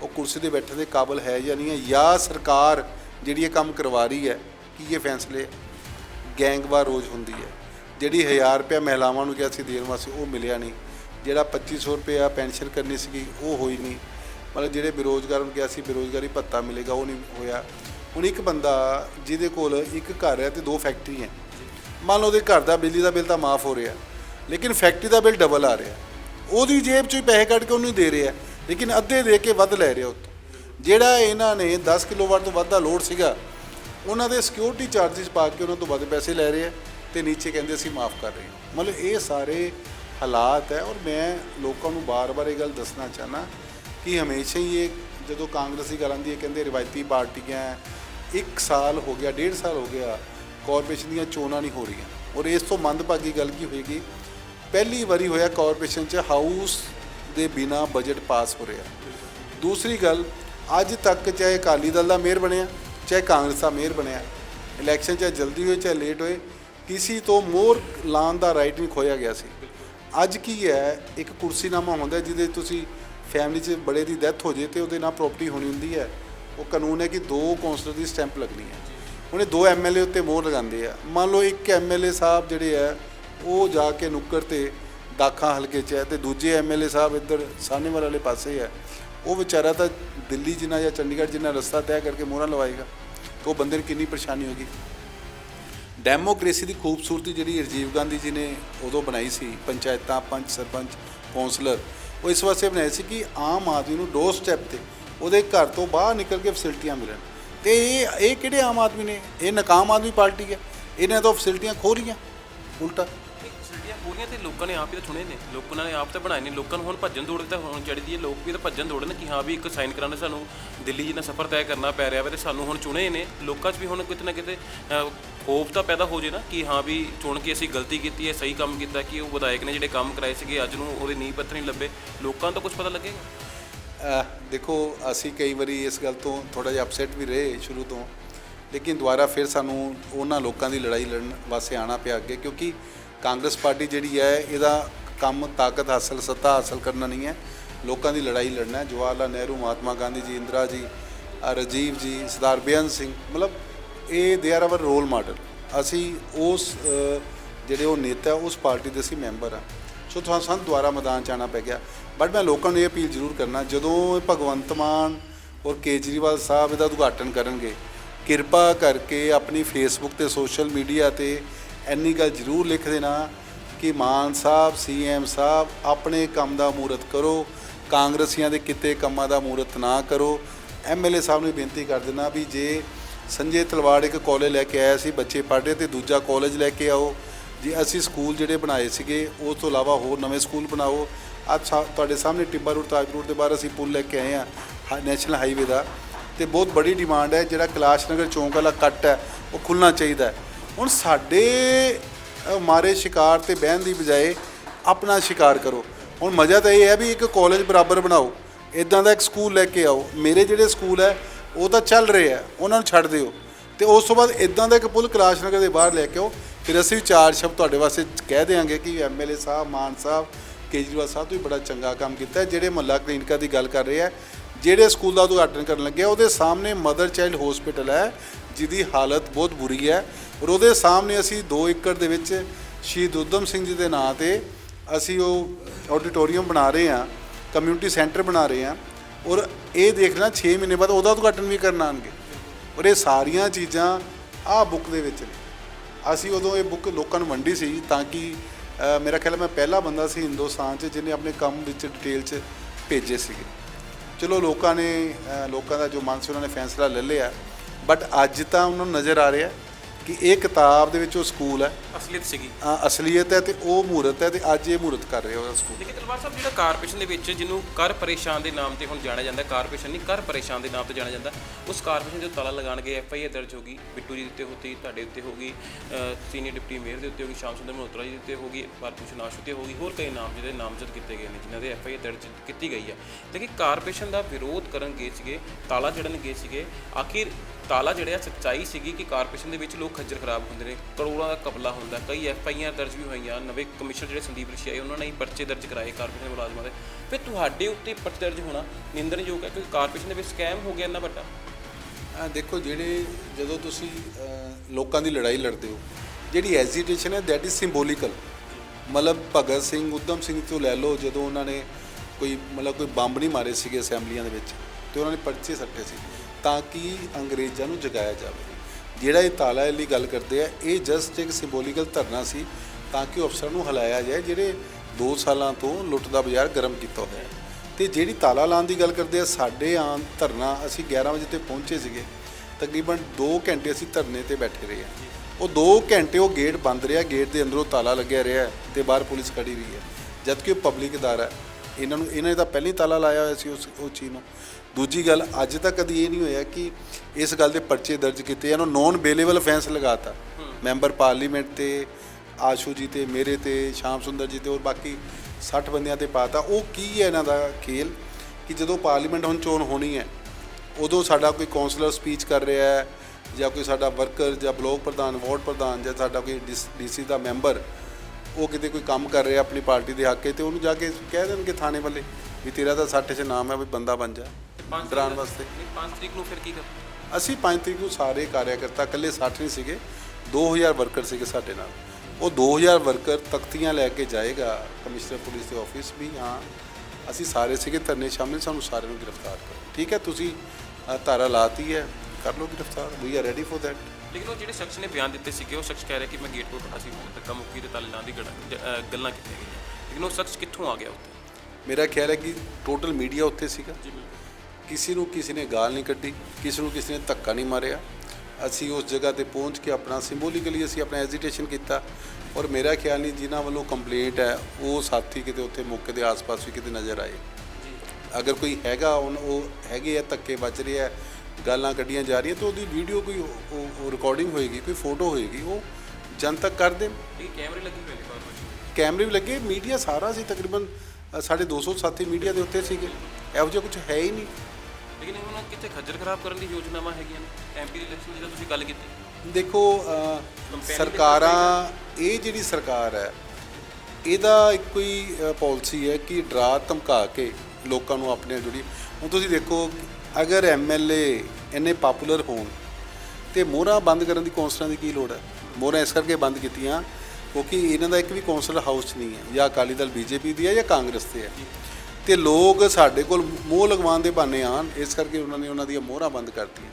ਉਹ ਕੁਰਸੀ ਤੇ ਬੈਠਣ ਦੇ ਕਾਬਿਲ ਹੈ ਜਾਂ ਨਹੀਂ ਹੈ? ਜਾਂ ਸਰਕਾਰ ਜਿਹੜੀ ਇਹ ਕੰਮ ਕਰਵਾ ਰਹੀ ਹੈ, ਕੀ ਇਹ ਫੈਸਲੇ ਗੈਂਗਵਾਰ ਰੋਜ਼ ਹੁੰਦੀ ਹੈ? ਜਿਹੜੀ 1000 ਰੁਪਏ ਮਹਿਲਾਵਾਂ ਨੂੰ ਕਿਹਾ ਸੀ ਦੇਣ ਵਾਸਤੇ, ਉਹ ਮਿਲਿਆ ਨਹੀਂ। ਜਿਹੜਾ 2500 ਰੁਪਏ ਪੈਨਸ਼ਨ ਕਰਨੀ ਸੀਗੀ, ਉਹ ਹੋਈ ਨਹੀਂ। ਮਤਲਬ ਜਿਹੜੇ ਬੇਰੋਜ਼ਗਾਰ ਨੂੰ ਕਿਹਾ ਸੀ, ਬੇਰੋਜ਼ਗਾਰੀ ਭੱਤਾ ਮਿਲੇਗਾ, ਉਹ ਨਹੀਂ ਹੋਇਆ। ਹੁਣ ਇੱਕ ਬੰਦਾ ਜਿਹਦੇ ਕੋਲ ਇੱਕ ਘਰ ਹੈ ਤੇ ਦੋ ਫੈਕਟਰੀ ਹੈ। ਮੰਨ ਲਓ ਉਹਦੇ ਘਰ ਦਾ ਬਿਜਲੀ ਦਾ ਬਿੱਲ ਤਾਂ ਮਾਫ ਹੋ ਰਿਹਾ, ਲੇਕਿਨ ਫੈਕਟਰੀ ਦਾ ਬਿੱਲ ਡਬਲ ਆ ਰਿਹਾ। ਉਹਦੀ ਜੇਬ 'ਚੋਂ ਹੀ ਪੈਸੇ ਕੱਢ ਕੇ ਉਹਨੂੰ ਦੇ ਰਿਹਾ ਲੇਕਿਨ ਅੱਧੇ ਦੇ ਕੇ ਵੱਧ ਲੈ ਰਿਹਾ ਉੱਥੋਂ। ਜਿਹੜਾ ਇਹਨਾਂ ਨੇ 10 ਕਿਲੋਵਾਟ ਤੋਂ ਵੱਧ ਦਾ ਲੋਡ ਸੀਗਾ, ਉਹਨਾਂ ਦੇ ਸਿਕਿਉਰਿਟੀ ਚਾਰजेस ਪਾ ਕੇ ਉਹਨਾਂ ਤੋਂ ਵੱਧ ਪੈਸੇ ਲੈ ਰਹੇ ਆ ਤੇ ਨੀਚੇ ਕਹਿੰਦੇ ਅਸੀਂ ਮਾਫ ਕਰ ਰਹੇ ਹਾਂ। ਮਤਲਬ ਇਹ ਸਾਰੇ ਹਾਲਾਤ ਹੈ ਔਰ ਮੈਂ ਲੋਕਾਂ ਨੂੰ ਬਾਰ-ਬਾਰ ਇਹ ਗੱਲ ਦੱਸਣਾ ਚਾਹਨਾ ਕਿ ਹਮੇਸ਼ਾ ਹੀ ਇਹ ਜਦੋਂ ਕਾਂਗਰਸੀ ਗੱਲ ਆਉਂਦੀ ਹੈ, ਕਹਿੰਦੇ ਰਿਵਾਇਤੀ ਪਾਰਟੀਆਂ ਹੈ। ਇੱਕ ਸਾਲ ਹੋ ਗਿਆ, ਡੇਢ ਸਾਲ ਹੋ ਗਿਆ ਕਾਰਪੋਰੇਸ਼ਨ ਦੀਆਂ ਚੋਣਾਂ ਨਹੀਂ ਹੋ ਰਹੀਆਂ। ਔਰ ਇਸ ਤੋਂ ਮੰਦਭਾਗੀ ਗੱਲ ਕੀ ਹੋਏਗੀ? ਪਹਿਲੀ ਵਾਰੀ ਹੋਇਆ ਕਾਰਪੋਰੇਸ਼ਨ 'ਚ ਹਾਊਸ ਦੇ ਬਿਨਾ ਬਜਟ ਪਾਸ ਹੋ ਰਿਹਾ। ਦੂਸਰੀ ਗੱਲ, ਅੱਜ ਤੱਕ ਚਾਹੇ ਅਕਾਲੀ ਦਲ ਦਾ ਮੇਅਰ ਬਣਿਆ, ਚਾਹੇ ਕਾਂਗਰਸ ਦਾ ਮੇਅਰ ਬਣਿਆ ਇਲੈਕਸ਼ਨ ਚਾਹੇ ਜਲਦੀ ਹੋਏ, ਚਾਹੇ ਲੇਟ ਹੋਏ, ਕਿਸੇ ਤੋਂ ਮੋਰ ਲਾਉਣ ਦਾ ਰਾਈਟ ਨਹੀਂ ਖੋਇਆ ਗਿਆ ਸੀ। ਅੱਜ ਕੀ ਹੈ, ਇੱਕ ਕੁਰਸੀਨਾਮਾ ਹੁੰਦਾ ਜਿਹਦੇ 'ਚ ਤੁਸੀਂ ਫੈਮਿਲੀ 'ਚ ਬੜੇ ਦੀ ਡੈਥ ਹੋ ਜੇ ਤੇ ਉਹਦੇ ਨਾਲ ਪ੍ਰਾਪਰਟੀ ਹੋਣੀ ਹੁੰਦੀ ਹੈ। ਉਹ ਕਾਨੂੰਨ ਹੈ ਕਿ ਦੋ ਕੌਂਸਲਰ ਦੀ ਸਟੈਂਪ ਲੱਗਣੀ ਹੈ। ਉਹਨੇ ਦੋ ਐਮਐਲਏ ਉੱਤੇ ਮੋਹਰ ਲਗਾਉਂਦੇ ਆ। ਮੰਨ ਲਓ ਇੱਕ ਐਮਐਲਏ ਸਾਹਿਬ ਜਿਹੜੇ ਆ, ਉਹ ਜਾ ਕੇ ਨੁੱਕਰ ਤੇ ਦਾਖਾਂ ਹਲਕੇ 'ਚ ਹੈ ਤੇ ਦੂਜੇ ਐਮਐਲਏ ਸਾਹਿਬ ਇੱਧਰ ਸਾਹਨੇਵਾਲ ਵਾਲੇ ਪਾਸੇ ਹੈ। ਉਹ ਵਿਚਾਰਾ ਤਾਂ ਦਿੱਲੀ ਜਿੰਨਾ ਜਾਂ ਚੰਡੀਗੜ੍ਹ ਜਿੰਨਾ ਰਸਤਾ ਤੈਅ ਕਰਕੇ ਮੋਹਰਾਂ ਲਵਾਏਗਾ ਤਾਂ ਉਹ ਬੰਦੇ ਨੂੰ ਕਿੰਨੀ ਪਰੇਸ਼ਾਨੀ ਹੋਗੀ ਡੈਮੋਕ੍ਰੇਸੀ ਦੀ ਖੂਬਸੂਰਤੀ ਜਿਹੜੀ ਰਾਜੀਵ ਗਾਂਧੀ ਜੀ ਨੇ ਉਦੋਂ ਬਣਾਈ ਸੀ, ਪੰਚਾਇਤਾਂ ਪੰਚ, ਸਰਪੰਚ, ਕੌਂਸਲਰ, ਉਹ ਇਸ ਵਾਸਤੇ ਬਣਾਏ ਸੀ ਕਿ ਆਮ ਆਦਮੀ ਨੂੰ ਡੋਰ ਸਟੈਪ ਤੇ ਉਹਦੇ ਘਰ ਤੋਂ ਬਾਹਰ ਨਿਕਲ ਕੇ ਫੈਸਿਲਿਟੀਆਂ ਮਿਲਣ। ਤੇ ਇਹ ਇਹ ਕਿਹੜੇ ਆਮ ਆਦਮੀ ਨੇ? ਇਹ ਨਕਾਮ ਆਦਮੀ ਪਾਰਟੀ ਹੈ। ਇਹਨਾਂ ਤੋਂ ਫੈਸਿਲਿਟੀਆਂ ਖੋਹ ਰਹੀਆਂ ਉਲਟਾ ਫੈਸਿਲਿਟੀਆਂ ਪੂਰੀਆਂ ਤੇ ਲੋਕਾਂ ਨੇ ਆਪ ਹੀ ਤਾਂ ਚੁਣੇ ਨੇ। ਲੋਕਾਂ ਨੇ ਆਪ ਤਾਂ ਬਣਾਏ ਨੇ। ਲੋਕਾਂ ਨੂੰ ਹੁਣ ਭੱਜਣ ਦੌੜ ਤਾਂ ਹੁਣ ਚੜਦੀ ਹੈ ਲੋਕ ਵੀ ਤਾਂ ਭੱਜਣ ਦੌੜ ਨੇ ਕਿ ਹਾਂ ਵੀ ਇੱਕ ਸਾਈਨ ਕਰਾਉਣ ਸਾਨੂੰ ਦਿੱਲੀ ਜਿੰਨਾ ਸਫ਼ਰ ਤੈਅ ਕਰਨਾ ਪੈ ਰਿਹਾ ਵਾ ਤੇ ਸਾਨੂੰ ਹੁਣ ਚੁਣੇ ਨੇ। ਲੋਕਾਂ 'ਚ ਵੀ ਹੁਣ ਕਿਤੇ ਨਾ ਕਿਤੇ ਅਹ, ਖੋਫ ਤਾਂ ਪੈਦਾ ਹੋ ਜੇ ਨਾ ਕਿ ਹਾਂ ਵੀ ਚੁਣ ਕੇ ਅਸੀਂ ਗਲਤੀ ਕੀਤੀ ਹੈ ਸਹੀ ਕੰਮ ਕੀਤਾ ਕਿ ਉਹ ਵਿਧਾਇਕ ਨੇ ਜਿਹੜੇ ਕੰਮ ਕਰਾਏ ਸੀਗੇ ਅੱਜ ਨੂੰ ਉਹਦੇ ਨੀਂਹ ਪੱਥਰ ਨਹੀਂ ਲੱਭੇ। ਲੋਕਾਂ ਤੋਂ ਤਾਂ ਕੁਝ ਪਤਾ ਲੱਗੇਗਾ। ਦੇਖੋ, ਅਸੀਂ ਕਈ ਵਾਰੀ ਇਸ ਗੱਲ ਤੋਂ ਥੋੜਾ ਜਿਹਾ ਅਪਸੈਟ ਵੀ ਰਹੇ ਸ਼ੁਰੂ ਤੋਂ। ਲੇਕਿਨ ਦੁਬਾਰਾ ਫਿਰ ਸਾਨੂੰ ਉਹਨਾਂ ਲੋਕਾਂ ਦੀ ਲੜਾਈ ਲੜਨ ਵਾਸਤੇ ਆਣਾ ਪਿਆ ਅੱਗੇ, ਕਿਉਂਕਿ ਕਾਂਗਰਸ ਪਾਰਟੀ ਜਿਹੜੀ ਹੈ, ਇਹਦਾ ਕੰਮ ਤਾਕਤ ਹਾਸਲ, ਸੱਤਾ ਹਾਸਲ ਕਰਨਾ ਨਹੀਂ ਹੈ। ਲੋਕਾਂ ਦੀ ਲੜਾਈ ਲੜਨਾ ਹੈ। ਜਵਾਹਰ ਲਾਲ ਨਹਿਰੂ, ਮਹਾਤਮਾ ਗਾਂਧੀ ਜੀ, ਇੰਦਰਾ ਜੀ, ਅਹ, ਰਾਜੀਵ ਜੀ, ਸਰਦਾਰ ਬੇਅੰਤ ਸਿੰਘ, ਮਤਲਬ ਇਹ they are hour role model ਅਸੀਂ ਉਸ ਜਿਹੜੇ ਉਹ ਨੇਤਾ, ਉਸ ਪਾਰਟੀ ਦੇ ਅਸੀਂ ਮੈਂਬਰ ਆ ਸੋ ਤੁਹਾਨੂੰ ਸਾਨੂੰ ਦੁਆਰਾ ਮੈਦਾਨ 'ਚ ਆਉਣਾ ਪੈ ਗਿਆ। ਬਟ ਮੈਂ ਲੋਕਾਂ ਨੂੰ ਇਹ ਅਪੀਲ ਜ਼ਰੂਰ ਕਰਨਾ, ਜਦੋਂ ਇਹ ਭਗਵੰਤ ਮਾਨ ਔਰ ਕੇਜਰੀਵਾਲ ਸਾਹਿਬ ਇਹਦਾ ਉਦਘਾਟਨ ਕਰਨਗੇ, ਕਿਰਪਾ ਕਰਕੇ ਆਪਣੀ ਫੇਸਬੁੱਕ ਤੇ ਸੋਸ਼ਲ ਮੀਡੀਆ ਤੇ ਇੰਨੀ ਗੱਲ ਜ਼ਰੂਰ ਲਿਖ ਦੇਣਾ ਕਿ ਮਾਨ ਸਾਹਿਬ ਸੀਐਮ ਸਾਹਿਬ ਆਪਣੇ ਕੰਮ ਦਾ ਮੂਰਤ ਕਰੋ, ਕਾਂਗਰਸੀਆਂ ਦੇ ਕਿਤੇ ਕੰਮਾਂ ਦਾ ਮੂਰਤ ਨਾ ਕਰੋ। ਐਮਐਲਏ ਸਾਹਿਬ ਨੂੰ ਬੇਨਤੀ ਕਰ ਦੇਣਾ ਵੀ ਜੇ ਸੰਜੇ ਤਲਵਾੜ ਇੱਕ ਕਾਲਜ ਲੈ ਕੇ ਆਇਆ ਸੀ, ਬੱਚੇ ਪੜ੍ਹਦੇ ਤੇ ਦੂਜਾ ਕਾਲਜ ਲੈ ਕੇ ਆਓ, ਜੇ ਅਸੀਂ ਸਕੂਲ ਜਿਹੜੇ ਬਣਾਏ ਸੀਗੇ, ਉਸ ਤੋਂ ਇਲਾਵਾ ਹੋਰ ਨਵੇਂ ਸਕੂਲ ਬਣਾਓ ਅੱਜ ਸਾ- ਤੁਹਾਡੇ ਸਾਹਮਣੇ ਟਿੱਬਾ ਰੋਡ, ਤਾਜ ਰੋਡ ਦੇ ਬਾਹਰ ਅਸੀਂ ਪੁਲ ਲੈ ਕੇ ਆਏ ਆ ਨੈਸ਼ਨਲ ਹਾਈਵੇ ਦਾ। ਤੇ ਬਹੁਤ ਬੜੀ ਡਿਮਾਂਡ ਹੈ, ਜਿਹੜਾ ਕੈਲਾਸ਼ ਨਗਰ ਚੌਂਕ ਵਾਲਾ ਕੱਟ ਹੈ, ਉਹ ਖੁੱਲਣਾ ਚਾਹੀਦਾ ਹੈ। ਹੁਣ ਸਾਡੇ ਮਾਰੇ ਸ਼ਿਕਾਰ ਤੇ ਬਹਿਣ ਦੀ ਬਜਾਏ ਆਪਣਾ ਸ਼ਿਕਾਰ ਕਰੋ। ਹੁਣ ਮਜ਼ਾ ਤਾਂ ਇਹ ਹੈ ਵੀ ਇੱਕ ਕਾਲਜ ਬਰਾਬਰ ਬਣਾਓ। ਇਦਾਂ ਦਾ ਇੱਕ ਸਕੂਲ ਲੈ ਕੇ ਆਓ। ਮੇਰੇ ਜਿਹੜੇ ਸਕੂਲ ਹੈ, ਉਹ ਤਾਂ ਚੱਲ ਰਹੇ ਆ ਉਹਨਾਂ ਨੂੰ ਛੱਡ ਦਿਓ। ਤੇ ਉਸ ਤੋਂ ਬਾਅਦ ਇਦਾਂ ਦਾ ਇੱਕ ਪੁਲ ਕੈਲਾਸ਼ ਨਗਰ ਦੇ ਬਾਹਰ ਲੈ ਕੇ ਆਓ। ਫਿਰ ਅਸੀਂ ਵੀ ਚਾਰ ਸ਼ਬਦ ਤੁਹਾਡੇ ਵਾਸਤੇ ਕਹਿ ਦੇਵਾਂਗੇ ਕਿ ਐਮਐਲਏ ਸਾਹਿਬ, ਮਾਨ ਸਾਹਿਬ ਕੇਜਰੀਵਾਲ ਸਾਹਿਬ ਤੋਂ ਵੀ ਬੜਾ ਚੰਗਾ ਕੰਮ ਕੀਤਾ ਜਿਹੜੇ ਮਹੱਲਾ ਕਲੀਨਿਕਾਂ ਦੀ ਗੱਲ ਕਰ ਰਹੇ ਆ ਜਿਹੜੇ ਸਕੂਲ ਦਾ ਉਦਘਾਟਨ ਕਰਨ ਲੱਗੇ ਉਹਦੇ ਸਾਹਮਣੇ ਮਦਰ ਚਾਈਲਡ ਹਸਪੀਟਲ ਹੈ, ਜਿਹਦੀ ਹਾਲਤ ਬਹੁਤ ਬੁਰੀ ਹੈ। ਔਰ ਉਹਦੇ ਸਾਹਮਣੇ ਅਸੀਂ 2 ਏਕੜ ਦੇ ਵਿੱਚ ਸ਼ਹੀਦ ਉਦਮ ਸਿੰਘ ਜੀ ਦੇ ਨਾਂ ਤੇ ਅਸੀਂ ਉਹ ਆਡੀਟੋਰੀਅਮ ਬਣਾ ਰਹੇ ਹਾਂ, ਕਮਿਊਨਿਟੀ ਸੈਂਟਰ ਬਣਾ ਰਹੇ ਹਾਂ। ਔਰ ਇਹ ਦੇਖਣਾ 6 ਮਹੀਨੇ ਬਾਅਦ ਉਹਦਾ ਉਦਘਾਟਨ ਵੀ ਕਰਨ ਆਉਣਗੇ। ਔਰ ਇਹ ਸਾਰੀਆਂ ਚੀਜ਼ਾਂ ਆਹ ਬੁੱਕ ਦੇ ਵਿੱਚ ਨੇ। ਅਸੀਂ ਉਦੋਂ ਇਹ ਬੁੱਕ ਲੋਕਾਂ ਨੂੰ ਵੰਡੀ ਸੀ ਤਾਂ ਕਿ ਮੇਰਾ ਖਿਆਲ ਮੈਂ ਪਹਿਲਾ ਬੰਦਾ ਸੀ ਹਿੰਦੁਸਤਾਨ 'ਚ ਜਿਹਨੇ ਆਪਣੇ ਕੰਮ ਵਿੱਚ ਡਿਟੇਲ 'ਚ ਭੇਜੇ ਸੀਗੇ। ਚਲੋ ਲੋਕਾਂ ਨੇ ਲੋਕਾਂ ਦਾ ਜੋ ਮਨ ਸੀ ਉਹਨਾਂ ਨੇ ਫੈਸਲਾ ਲੈ ਲਿਆ। ਬਟ ਅੱਜ ਤਾਂ ਉਹਨਾਂ ਨੂੰ ਨਜ਼ਰ ਆ ਰਿਹਾ ਕਿ ਇਹ ਕਿਤਾਬ ਦੇ ਵਿੱਚ ਉਹ ਸਕੂਲ ਹੈ। ਅਸਲੀਅਤ ਸੀਗੀ। ਅ, ਅਸਲੀਅਤ ਹੈ ਤੇ ਉਹ ਮੂਰਤ ਹੈ ਤੇ ਅੱਜ ਇਹ ਮੂਰਤ ਕਰ ਰਿਹਾ ਉਹਦਾ ਸਕੂਲ। ਲੇਕਿਨ ਤਲਵਾਰ ਸਾਹਿਬ ਜਿਹੜਾ ਕਾਰਪੋਰੇਸ਼ਨ ਦੇ ਵਿੱਚ ਜਿਹਨੂੰ ਕਰ ਪਰੇਸ਼ਾਨ ਦੇ ਨਾਮ ਤੇ ਹੁਣ ਜਾਣਿਆ ਜਾਂਦਾ ਕਾਰਪੋਰੇਸ਼ਨ ਨਹੀਂ ਕਰ ਪਰੇਸ਼ਾਨ ਦੇ ਨਾਮ ਤੇ ਜਾਣਿਆ ਜਾਂਦਾ ਉਸ ਕਾਰਪੋਰੇਸ਼ਨ ਦੇ ਤਾਲਾ ਲਗਾਣਗੇ ਐਫ ਆਈ ਆਰ ਦਰਜ ਹੋਗੀ ਬਿੱਟੂ ਜੀ ਦੇ ਉੱਤੇ ਹੋਤੀ ਤੁਹਾਡੇ ਉੱਤੇ ਹੋਗੀ ਸੀਨੀਅਰ ਡਿਪਟੀ ਮੇਅਰ ਦੇ ਉੱਤੇ ਹੋਗੀ ਸ਼ਾਮ ਸੁੰਦਰ ਮਲਹੋਤਰਾ ਜੀ ਦੇ ਉੱਤੇ ਹੋਗੀ ਭਾਰਤਭੂਸ਼ਣ ਆਸ਼ੂ ਤੇ ਹੋਗੀ ਹੋਰ ਕਈ ਨਾਮ ਜਿਹੜੇ ਨਾਮਜ਼ਦ ਕੀਤੇ ਗਏ ਨੇ ਜਿਨ੍ਹਾਂ ਦੇ ਐਫ ਆਈ ਆਰ ਦਰਜ ਕੀਤੀ ਗਈ ਹੈ। ਲੇਕਿਨ ਕਾਰਪੋਰੇਸ਼ਨ ਦਾ ਵਿਰੋਧ ਕਰਨ ਗਏ ਸੀਗੇ ਤਾਲਾ ਚੜਨ ਗਏ ਸੀਗੇ ਆਖਿਰ ਕਾਲਾ ਜਿਹੜੇ ਆ ਸੱਚਾਈ ਸੀਗੀ ਕਿ ਕਾਰਪੋਰੇਸ਼ਨ ਦੇ ਵਿੱਚ ਲੋਕ ਖੱਜਲ ਖਰਾਬ ਹੁੰਦੇ ਨੇ, ਕਰੋੜਾਂ ਦਾ ਕਬਲਾ ਹੁੰਦਾ, ਕਈ ਐਫ ਆਈ ਆਰ ਦਰਜ ਵੀ ਹੋਈਆਂ, ਨਵੇਂ ਕਮਿਸ਼ਨਰ ਜਿਹੜੇ ਸੰਦੀਪ ਰਿਸ਼ੀ ਆਏ, ਉਹਨਾਂ ਨੇ ਹੀ ਪਰਚੇ ਦਰਜ ਕਰਾਏ ਕਾਰਪੋਰੇਸ਼ਨ ਦੇ ਮੁਲਾਜ਼ਮਾਂ ਦੇ। ਫਿਰ ਤੁਹਾਡੇ ਉੱਤੇ ਪਰਚੇ ਦਰਜ ਹੋਣਾ ਨਿੰਦਣਯੋਗ ਹੈ ਕਿਉਂਕਿ ਕਾਰਪੋਰੇਸ਼ਨ ਦੇ ਵਿੱਚ ਸਕੈਮ ਹੋ ਗਿਆ ਇੰਨਾ ਵੱਡਾ? ਦੇਖੋ, ਜਿਹੜੇ ਜਦੋਂ ਤੁਸੀਂ ਲੋਕਾਂ ਦੀ ਲੜਾਈ ਲੜਦੇ ਹੋ, ਜਿਹੜੀ ਐਜੀਟੇਸ਼ਨ ਹੈ ਦੈਟ ਇਜ਼ ਸਿੰਬੋਲੀਕਲ ਮਤਲਬ ਭਗਤ ਸਿੰਘ ਉਦਮ ਸਿੰਘ ਤੋਂ ਲੈ ਲਓ, ਜਦੋਂ ਉਹਨਾਂ ਨੇ ਕੋਈ, ਮਤਲਬ ਕੋਈ ਬੰਬ ਨਹੀਂ ਮਾਰੇ ਸੀਗੇ ਅਸੈਂਬਲੀਆਂ ਦੇ ਵਿੱਚ, ਤੇ ਉਹਨਾਂ ਨੇ ਪਰਚੇ ਸੱਟੇ ਸੀ ਤਾਂ ਕਿ ਅੰਗਰੇਜ਼ਾਂ ਨੂੰ ਜਗਾਇਆ ਜਾਵੇ। ਜਿਹੜਾ ਇਹ ਤਾਲਾ ਲਈ ਗੱਲ ਕਰਦੇ ਆ, ਇਹ ਜਸਟ ਇੱਕ ਸਿੰਬੋਲੀਕਲ ਧਰਨਾ ਸੀ ਤਾਂ ਕਿ ਅਫਸਰ ਨੂੰ ਹਲਾਇਆ ਜਾਏ, ਜਿਹੜੇ 2 ਸਾਲਾਂ ਤੋਂ ਲੁੱਟ ਦਾ ਬਾਜ਼ਾਰ ਗਰਮ ਕੀਤਾ ਹੋਇਆ ਹੈ। ਤੇ ਜਿਹੜੀ ਤਾਲਾ ਲਾਉਣ ਦੀ ਗੱਲ ਕਰਦੇ ਆ, ਸਾਡੇ ਆਨ ਧਰਨਾ, ਅਸੀਂ 11 ਵਜੇ ਤੇ ਪਹੁੰਚੇ ਸੀਗੇ। ਤਕਰੀਬਨ 2 ਘੰਟੇ ਅਸੀਂ ਧਰਨੇ ਤੇ ਬੈਠੇ ਰਹੇ ਆ ਉਹ 2 ਘੰਟੇ ਉਹ ਗੇਟ ਬੰਦ ਰਿਹਾ, ਗੇਟ ਦੇ ਅੰਦਰੋਂ ਤਾਲਾ ਲੱਗਿਆ ਰਿਹਾ ਤੇ ਬਾਹਰ ਪੁਲਿਸ ਖੜੀ ਰਹੀ ਹੈ। ਜਦਕਿ ਉਹ ਪਬਲਿਕ ਅਦਾਰਾ ਇਹਨਾਂ ਨੂੰ, ਇਹਨਾਂ ਦਾ ਤਾਂ ਪਹਿਲਾਂ ਹੀ ਤਾਲਾ ਲਾਇਆ ਹੋਇਆ ਸੀ ਉਸ ਉਹ ਚੀਜ਼ ਨੂੰ। ਦੂਜੀ ਗੱਲ, ਅੱਜ ਤੱਕ ਕਦੀ ਇਹ ਨਹੀਂ ਹੋਇਆ ਕਿ ਇਸ ਗੱਲ ਦੇ ਪਰਚੇ ਦਰਜ ਕੀਤੇ ਇਹਨੂੰ ਨੌਨ ਬੇਲੇਬਲ ਅਫੈਂਸ ਲਗਾਤਾ। ਮੈਂਬਰ ਪਾਰਲੀਮੈਂਟ ਤੇ, ਆਸ਼ੂ ਜੀ ਤੇ, ਮੇਰੇ ਤੇ, ਸ਼ਾਮ ਸੁੰਦਰ ਜੀ ਤੇ ਔਰ ਬਾਕੀ 60 ਬੰਦਿਆਂ ਤੇ ਪਾਤਾ। ਉਹ ਕੀ ਹੈ ਇਹਨਾਂ ਦਾ ਖੇਲ? ਕਿ ਜਦੋਂ ਪਾਰਲੀਮੈਂਟ ਹੁਣ ਚੋਣ ਹੋਣੀ ਹੈ, ਉਦੋਂ ਸਾਡਾ ਕੋਈ ਕਾਉਂਸਲਰ ਸਪੀਚ ਕਰ ਰਿਹਾ ਹੈ, ਜਾਂ ਕੋਈ ਸਾਡਾ ਵਰਕਰ ਜਾਂ ਬਲਾਕ ਪ੍ਰਧਾਨ, ਵਾਰਡ ਪ੍ਰਧਾਨ ਜਾਂ ਸਾਡਾ ਕੋਈ ਡੀਸੀ ਦਾ ਮੈਂਬਰ, ਉਹ ਕਿਤੇ ਕੋਈ ਕੰਮ ਕਰ ਰਿਹਾ ਆਪਣੀ ਪਾਰਟੀ ਦੇ ਹੱਕੇ ਤੇ, ਉਹਨੂੰ ਜਾ ਕੇ ਕਹਿ ਦੇਣਗੇ ਥਾਣੇ ਵਾਲੇ। ਵੀ ਤੇਰਾ ਤਾਂ 60 'ਚ ਨਾਮ ਹੈ ਵੀ ਬੰਦਾ ਬਣ ਜਾ ਬਣਾਉਣ ਵਾਸਤੇ। ਨਹੀਂ 5 ਤਰੀਕ ਨੂੰ ਫਿਰ ਕੀ ਕਰ ਅਸੀਂ ਪੰਜ ਤਰੀਕ ਨੂੰ ਸਾਰੇ ਕਾਰਿਆਕਰਤਾ ਇਕੱਲੇ 60 ਨਹੀਂ ਸੀਗੇ 2000 ਵਰਕਰ ਸੀਗੇ ਸਾਡੇ ਨਾਲ। ਉਹ 2000 ਵਰਕਰ ਤਖਤੀਆਂ ਲੈ ਕੇ ਜਾਏਗਾ ਕਮਿਸ਼ਨਰ ਪੁਲਿਸ ਦੇ ਆਫਿਸ ਵੀ ਹਾਂ। ਅਸੀਂ ਸਾਰੇ ਸੀਗੇ ਧਰਨੇ ਸ਼ਾਮਿਲ ਸਾਨੂੰ ਸਾਰਿਆਂ ਨੂੰ ਗ੍ਰਿਫਤਾਰ ਕਰੋ। ਠੀਕ ਹੈ ਤੁਸੀਂ ਅ, ਧਾਰਾ ਲਾਤੀ ਹੈ ਕਰ ਲਓ ਗ੍ਰਿਫਤਾਰ। We are ready for that ਲੇਕਿਨ ਉਹ ਜਿਹੜੇ ਸ਼ਖਸ ਨੇ ਬਿਆਨ ਦਿੱਤੇ ਸੀਗੇ ਉਹ ਸ਼ਖਸ ਕਹਿ ਰਿਹਾ ਕਿ ਮੈਂ ਗੇਟ ਤੋਂ ਖੜਾ ਸੀ ਧੱਕਾ ਦੇ ਤਾਲੇ ਨਾਲ ਦੀ ਗੱਲਾਂ- ਜ- ਕੀਤੀਆਂ ਗਈਆਂ। ਲੇਕਿਨ ਉਹ ਸ਼ਖਸ ਕਿੱਥੋਂ ਆ ਗਿਆ ਉੱਥੇ? ਮੇਰਾ ਖਿਆਲ ਹੈ ਕਿ ਟੋਟਲ ਮੀਡੀਆ ਉੱਥੇ ਸੀਗਾ। ਕਿਸੇ ਨੂੰ ਕਿਸੇ ਨੇ ਗਾਲ ਨਹੀਂ ਕੱਢੀ ਕਿਸੇ ਨੂੰ ਕਿਸੇ ਨੇ ਧੱਕਾ ਨਹੀਂ ਮਾਰਿਆ। ਅਸੀਂ ਉਸ ਜਗ੍ਹਾ ਤੇ ਪਹੁੰਚ ਕੇ ਆਪਣਾ ਸਿੰਬੋਲਿਕਲੀ ਅਸੀਂ ਆਪਣਾ ਐਜੀਟੇਸ਼ਨ ਕੀਤਾ ਔਰ ਮੇਰਾ ਖਿਆਲ ਨਹੀਂ ਜਿਨ੍ਹਾਂ ਵੱਲੋਂ ਕੰਪਲੇਂਟ ਹੈ ਉਹ ਸਾਥੀ ਕਿਤੇ ਉੱਥੇ ਮੌਕੇ ਦੇ ਆਸ-ਪਾਸ ਵੀ ਕਿਤੇ ਨਜ਼ਰ ਆਏ। ਅਗਰ ਕੋਈ ਹੈਗਾ ਉਹ ਹੈਗੇ ਆ ਧੱਕੇ ਵੱਜ ਰਹੇ ਗਾਲਾਂ ਕੱਢੀਆਂ ਜਾ ਰਹੀਆਂ ਤਾਂ ਉਹਦੀ ਵੀਡੀਓ ਕੋਈ ਉਹ ਰਿਕਾਰਡਿੰਗ ਹੋਏਗੀ ਕੋਈ ਫੋਟੋ ਹੋਏਗੀ ਉਹ ਜਨਤਕ ਕਰ ਦੇਣ। ਕੈਮਰੇ ਲੱਗੇ ਹੋਏ ਨੇ ਕੈਮਰੇ ਵੀ ਲੱਗੇ ਮੀਡੀਆ ਸਾਰਾ ਸੀ ਤਕਰੀਬਨ ਸਾਡੇ 200 ਸਾਥੀ ਮੀਡੀਆ ਦੇ ਉੱਤੇ ਸੀਗੇ। ਇਹੋ ਜਿਹਾ ਕੁਝ ਹੈ ਹੀ ਨਹੀਂ। ਲੇਕਿਨ ਹੁਣ ਕਿਤੇ ਖੱਜਲ ਖਰਾਬ ਕਰਨ ਦੀ ਯੋਜਨਾਵਾਂ ਹੈਗੀਆਂ ਨੇ? ਐਮਪੀ ਦੀ ਇਲੈਕਸ਼ਨ ਜਿਹੜਾ ਤੁਸੀਂ ਗੱਲ ਕੀਤੀ। ਦੇਖੋ ਸਰਕਾਰਾਂ ਇਹ ਜਿਹੜੀ ਸਰਕਾਰ ਹੈ ਇਹਦਾ ਇੱਕੋ ਹੀ ਪਾਲਿਸੀ ਹੈ ਕਿ ਡਰਾ ਧਮਕਾ ਕੇ ਲੋਕਾਂ ਨੂੰ ਆਪਣੇ ਜੁੜੀ। ਹੁਣ ਤੁਸੀਂ ਦੇਖੋ ਅਗਰ ਐਮਐਲਏ ਇੰਨੇ ਪਪੂਲਰ ਹੋਣ ਤੇ ਮੋਹਰਾਂ ਬੰਦ ਕਰਨ ਦੀ ਕੌਂਸਲਰਾਂ ਦੀ ਕੀ ਲੋੜ ਹੈ? ਮੋਹਰਾਂ ਇਸ ਕਰਕੇ ਬੰਦ ਕੀਤੀਆਂ ਕਿਉਂਕਿ ਇਹਨਾਂ ਦਾ ਇੱਕ ਵੀ ਕੌਂਸਲ ਹਾਊਸ 'ਚ ਨਹੀਂ ਹੈ, ਜਾਂ ਅਕਾਲੀ ਦਲ ਬੀਜੇਪੀ ਦੀ ਹੈ ਜਾਂ ਕਾਂਗਰਸ ਤੇ ਹੈ। ਤੇ ਲੋਕ ਸਾਡੇ ਕੋਲ ਮੋਹ ਲਗਵਾਉਣ ਦੇ ਬਹਾਨੇ ਆਣ ਇਸ ਕਰਕੇ ਉਹਨਾਂ ਨੇ ਉਹਨਾਂ ਦੀਆਂ ਮੋਹਰਾਂ ਬੰਦ ਕਰਤੀਆਂ।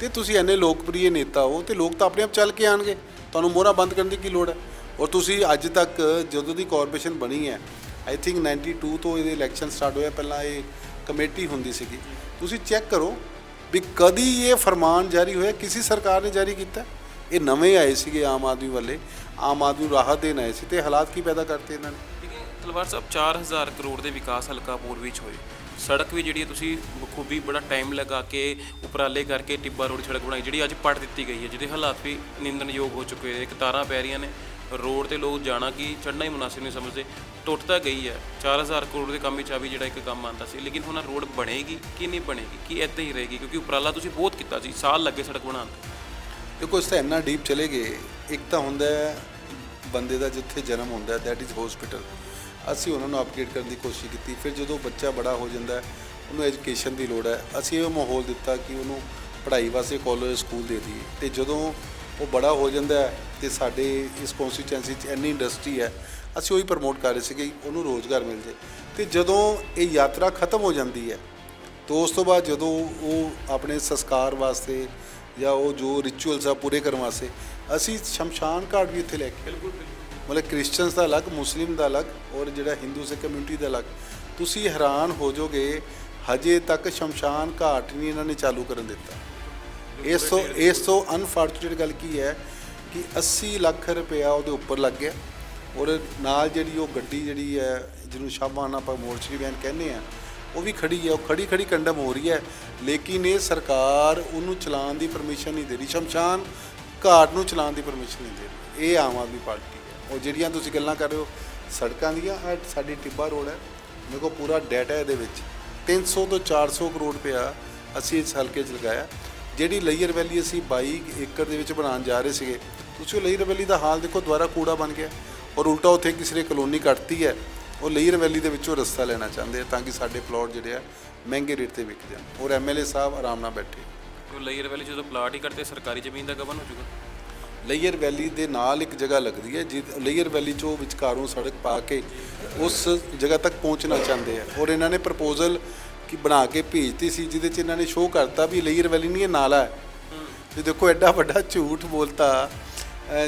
ਤੇ ਤੁਸੀਂ ਇੰਨੇ ਲੋਕਪ੍ਰਿਯ ਨੇਤਾ ਹੋ, ਤੇ ਲੋਕ ਤਾਂ ਆਪਣੇ ਆਪ ਚੱਲ ਕੇ ਆਣਗੇ ਤੁਹਾਨੂੰ ਮੋਹਰਾਂ ਬੰਦ ਕਰਨ ਦੀ ਕੀ ਲੋੜ ਹੈ? ਔਰ ਤੁਸੀਂ ਅੱਜ ਤੱਕ ਜਦੋਂ ਦੀ ਕਾਰਪੋਰੇਸ਼ਨ ਬਣੀ ਹੈ ਆਈ ਥਿੰਕ 92 ਤੋਂ ਇਹਦੇ ਇਲੈਕਸ਼ਨ ਸਟਾਰਟ ਹੋਇਆ ਪਹਿਲਾਂ ਇਹ ਕਮੇਟੀ ਹੁੰਦੀ ਸੀਗੀ। ਤੁਸੀਂ ਚੈੱਕ ਕਰੋ ਵੀ ਕਦੀ ਇਹ ਫਰਮਾਨ ਜਾਰੀ ਹੋਇਆ, ਕਿਸੇ ਸਰਕਾਰ ਨੇ ਜਾਰੀ ਕੀਤਾ? ਇਹ ਨਵੇਂ ਆਏ ਸੀਗੇ ਆਮ ਆਦਮੀ ਵਾਲੇ। ਆਮ ਆਦਮੀ ਨੂੰ ਰਾਹਤ ਦੇਣ ਆਏ ਸੀ ਤੇ ਹਾਲਾਤ ਕੀ ਪੈਦਾ ਕਰਤੇ ਇਹਨਾਂ ਨੇ? ਲੇਕਿਨ ਤਲਵਾਰ ਸਾਹਿਬ 4000 ਕਰੋੜ ਦੇ ਵਿਕਾਸ ਹਲਕਾ ਪੂਰਬੀ 'ਚ ਹੋਏ। ਸੜਕ ਵੀ ਜਿਹੜੀ ਹੈ, ਤੁਸੀਂ ਬਖੂਬੀ ਬੜਾ ਟਾਈਮ ਲਗਾ ਕੇ ਉਪਰਾਲੇ ਕਰਕੇ ਟਿੱਬਾ ਰੋਡ ਸੜਕ ਬਣਾਈ, ਜਿਹੜੀ ਅੱਜ ਪੱਟ ਦਿੱਤੀ ਗਈ ਹੈ, ਜਿਹਦੇ ਹਾਲਾਤ ਵੀ ਨਿੰਦਣਯੋਗ ਹੋ ਚੁੱਕੇ ਨੇ। ਇੱਕ ਤਾਰਾਂ ਪੈ ਰਹੀਆਂ ਨੇ। ਰੋਡ ਤੇ ਲੋਕ ਜਾਣਾ ਕੀ ਚੜਨਾ ਹੀ ਮੁਨਾਸਿਬ ਨਹੀਂ ਸਮਝਦੇ। ਟੁੱਟ ਤਾਂ ਗਈ ਹੈ। 4000 ਕਰੋੜ ਦੇ ਕੰਮ ਵਿੱਚ ਆ ਵੀ ਜਿਹੜਾ ਇੱਕ ਕੰਮ ਆਂਦਾ ਸੀ, ਲੇਕਿਨ ਹੁਣ ਰੋਡ ਬਣੇਗੀ ਕਿ ਨਹੀਂ ਬਣੇਗੀ? ਕੀ ਇੱਦਾਂ ਹੀ ਰਹੇਗੀ? ਕਿਉਂਕਿ ਉਪਰਾਲਾ ਤੁਸੀਂ ਬਹੁਤ ਕੀਤਾ ਸੀ, ਸਾਲ ਲੱਗੇ ਸੜਕ ਬਣਾਉਣ ਤੇ। ਦੇਖੋ, ਇਸ ਤਾਂ ਇੰਨਾ ਡੀਪ ਚਲੇ ਗਏ। ਇੱਕ ਤਾਂ ਹੁੰਦਾ ਹੈ, ਬੰਦੇ ਦਾ ਜਿੱਥੇ ਜਨਮ ਹੁੰਦਾ ਹੈ ਦੈਟ ਇਜ਼ ਹਸਪੀਟਲ ਅਸੀਂ ਉਹਨਾਂ ਨੂੰ ਅਪਗ੍ਰੇਡ ਕਰਨ ਦੀ ਕੋਸ਼ਿਸ਼ ਕੀਤੀ। ਫਿਰ ਜਦੋਂ ਬੱਚਾ ਬੜਾ ਹੋ ਜਾਂਦਾ ਹੈ, ਉਹਨੂੰ ਐਜੂਕੇਸ਼ਨ ਦੀ ਲੋੜ ਹੈ। ਅਸੀਂ ਇਹ ਮਾਹੌਲ ਦਿੱਤਾ ਕਿ ਉਹਨੂੰ ਪੜ੍ਹਾਈ ਵਾਸਤੇ ਕਾਲਜ ਸਕੂਲ ਦੇ ਦਈਏ। ਤੇ ਜਦੋਂ ਉਹ ਬੜਾ ਹੋ ਜਾਂਦਾ ਹੈ, ਤੇ ਸਾਡੇ ਇਸ ਕਨਸਟੀਚੁਐਂਸੀ 'ਚ ਇੰਨੀ ਇੰਡਸਟਰੀ ਹੈ, ਅਸੀਂ ਉਹੀ ਪ੍ਰਮੋਟ ਕਰ ਰਹੇ ਸੀਗੇ ਕਿ ਉਹਨੂੰ ਰੋਜ਼ਗਾਰ ਮਿਲ ਜੇ ਤੇ ਜਦੋਂ ਇਹ ਯਾਤਰਾ ਖਤਮ ਹੋ ਜਾਂਦੀ ਹੈ, ਤੋ ਉਸ ਤੋਂ ਬਾਅਦ ਜਦੋਂ ਉਹ ਆਪਣੇ ਸੰਸਕਾਰ ਵਾਸਤੇ ਜਾਂ ਉਹ ਜੋ ਰਿਚੁਅਲਸ ਆ ਪੂਰੇ ਕਰਨ ਵਾਸਤੇ ਅਸੀਂ ਸ਼ਮਸ਼ਾਨ ਘਾਟ ਵੀ ਇੱਥੇ ਲੈ ਕੇ ਬਿਲਕੁਲ ਮਤਲਬ ਕ੍ਰਿਸਚੀਅਨਸ ਦਾ ਅਲੱਗ ਮੁਸਲਿਮ ਦਾ ਅਲੱਗ ਔਰ ਜਿਹੜਾ ਹਿੰਦੂ ਸੇ ਕਮਿਊਨਿਟੀ ਦਾ ਅਲੱਗ। ਤੁਸੀਂ ਹੈਰਾਨ ਹੋ ਜਾਓਗੇ ਹਜੇ ਤੱਕ ਸ਼ਮਸ਼ਾਨ ਘਾਟ ਨਹੀਂ ਇਹਨਾਂ ਨੇ ਚਾਲੂ ਕਰਨ ਦਿੱਤਾ। ਇਸ ਤੋਂ ਇਸ ਤੋਂ ਅਨਫੋਰਚੂਨੇਟ ਗੱਲ ਕੀ ਹੈ ਕਿ 80 ਲੱਖ ਰੁਪਇਆ ਉਹਦੇ ਉੱਪਰ ਲੱਗ ਗਿਆ। ਔਰ ਨਾਲ ਜਿਹੜੀ ਉਹ ਗੱਡੀ ਜਿਹੜੀ ਹੈ ਜਿਹਨੂੰ ਸ਼ਾਬਾਨ ਆਪਾਂ ਮੋਰਚਰੀ ਵੈਨ ਕਹਿੰਦੇ ਆ ਉਹ ਵੀ ਖੜੀ ਹੈ, ਉਹ ਖੜੀ ਖੜੀ ਕੰਡਮ ਹੋ ਰਹੀ ਹੈ। ਲੇਕਿਨ ਇਹ ਸਰਕਾਰ ਉਹਨੂੰ ਚਲਾਉਣ ਦੀ ਪਰਮਿਸ਼ਨ ਨਹੀਂ ਦੇ ਰਹੀ। ਸ਼ਮਸ਼ਾਨ ਘਾਟ ਨੂੰ ਚਲਾਉਣ ਦੀ ਪਰਮਿਸ਼ਨ ਨਹੀਂ ਦੇ ਰਹੀ। ਇਹ ਆਮ ਆਦਮੀ ਪਾਰਟੀ ਹੈ। ਉਹ ਜਿਹੜੀਆਂ ਤੁਸੀਂ ਗੱਲਾਂ ਕਰ ਰਹੇ ਹੋ, ਸੜਕਾਂ ਦੀਆਂ ਆਹ ਸਾਡੀ ਟਿੱਬਾ ਰੋਡ ਹੈ। ਮੇਰੇ ਕੋਲ ਪੂਰਾ ਡਾਟਾ ਇਹਦੇ ਵਿੱਚ। 300 ਤੋਂ 400 ਕਰੋੜ ਰੁਪਇਆ ਅਸੀਂ ਇਸ ਹਲਕੇ 'ਚ ਲਗਾਇਆ। ਜਿਹੜੀ ਲਈਅਰ ਵੈਲੀ ਅਸੀਂ 22 ਏਕੜ ਦੇ ਵਿੱਚ ਬਣਾਉਣ ਜਾ ਰਹੇ ਸੀਗੇ, ਤੁਸੀਂ ਉਹ ਲਈਅਰ ਵੈਲੀ ਦਾ ਹਾਲ ਦੇਖੋ, ਦੁਬਾਰਾ ਕੂੜਾ ਬਣ ਗਿਆ। ਔਰ ਉਲਟਾ ਉੱਥੇ ਕਿਸੇ ਨੇ ਕਲੋਨੀ ਕੱਟਤੀ ਹੈ। ਉਹ ਲਈਅਰ ਵੈਲੀ ਦੇ ਵਿੱਚੋਂ ਰਸਤਾ ਲੈਣਾ ਚਾਹੁੰਦੇ ਆ ਤਾਂ ਕਿ ਸਾਡੇ ਪਲਾਟ ਜਿਹੜੇ ਆ ਮਹਿੰਗੇ ਰੇਟ ਤੇ ਵਿਕ ਜਾਣ। ਔਰ ਐਮਐਲਏ ਸਾਹਿਬ ਆਰਾਮ ਨਾਲ ਬੈਠੇ। ਉਹ ਲੇਅਰ ਵਾਲੀ ਜਦੋਂ ਪਲਾਟ ਹੀ ਕਰਦੇ ਸਰਕਾਰੀ ਜ਼ਮੀਨ ਦਾ ਗਵਨ ਹੋ ਜਾਊਗਾ? ਲੇਅਰ ਵੈਲੀ ਦੇ ਨਾਲ ਇੱਕ ਜਗ੍ਹਾ ਲੱਗਦੀ ਹੈ ਜਿ ਲੇਅਰ ਵੈਲੀ ਚੋਂ ਵਿਚਕਾਰੋਂ ਸੜਕ ਪਾ ਕੇ ਉਸ ਜਗ੍ਹਾ ਤੱਕ ਪਹੁੰਚਣਾ ਚਾਹੁੰਦੇ ਆ। ਔਰ ਇਹਨਾਂ ਨੇ ਪ੍ਰਪੋਜ਼ਲ ਕਿ ਬਣਾ ਕੇ ਭੇਜਤੀ ਸੀ ਜਿਹਦੇ 'ਚ ਇਹਨਾਂ ਨੇ ਸ਼ੋਅ ਕਰਤਾ ਵੀ ਲੇਅਰ ਵੈਲੀ ਨਹੀਂ ਇਹ ਨਾਲਾ ਹੈ। ਤੇ ਦੇਖੋ ਐਡਾ ਵੱਡਾ ਝੂਠ ਬੋਲਤਾ।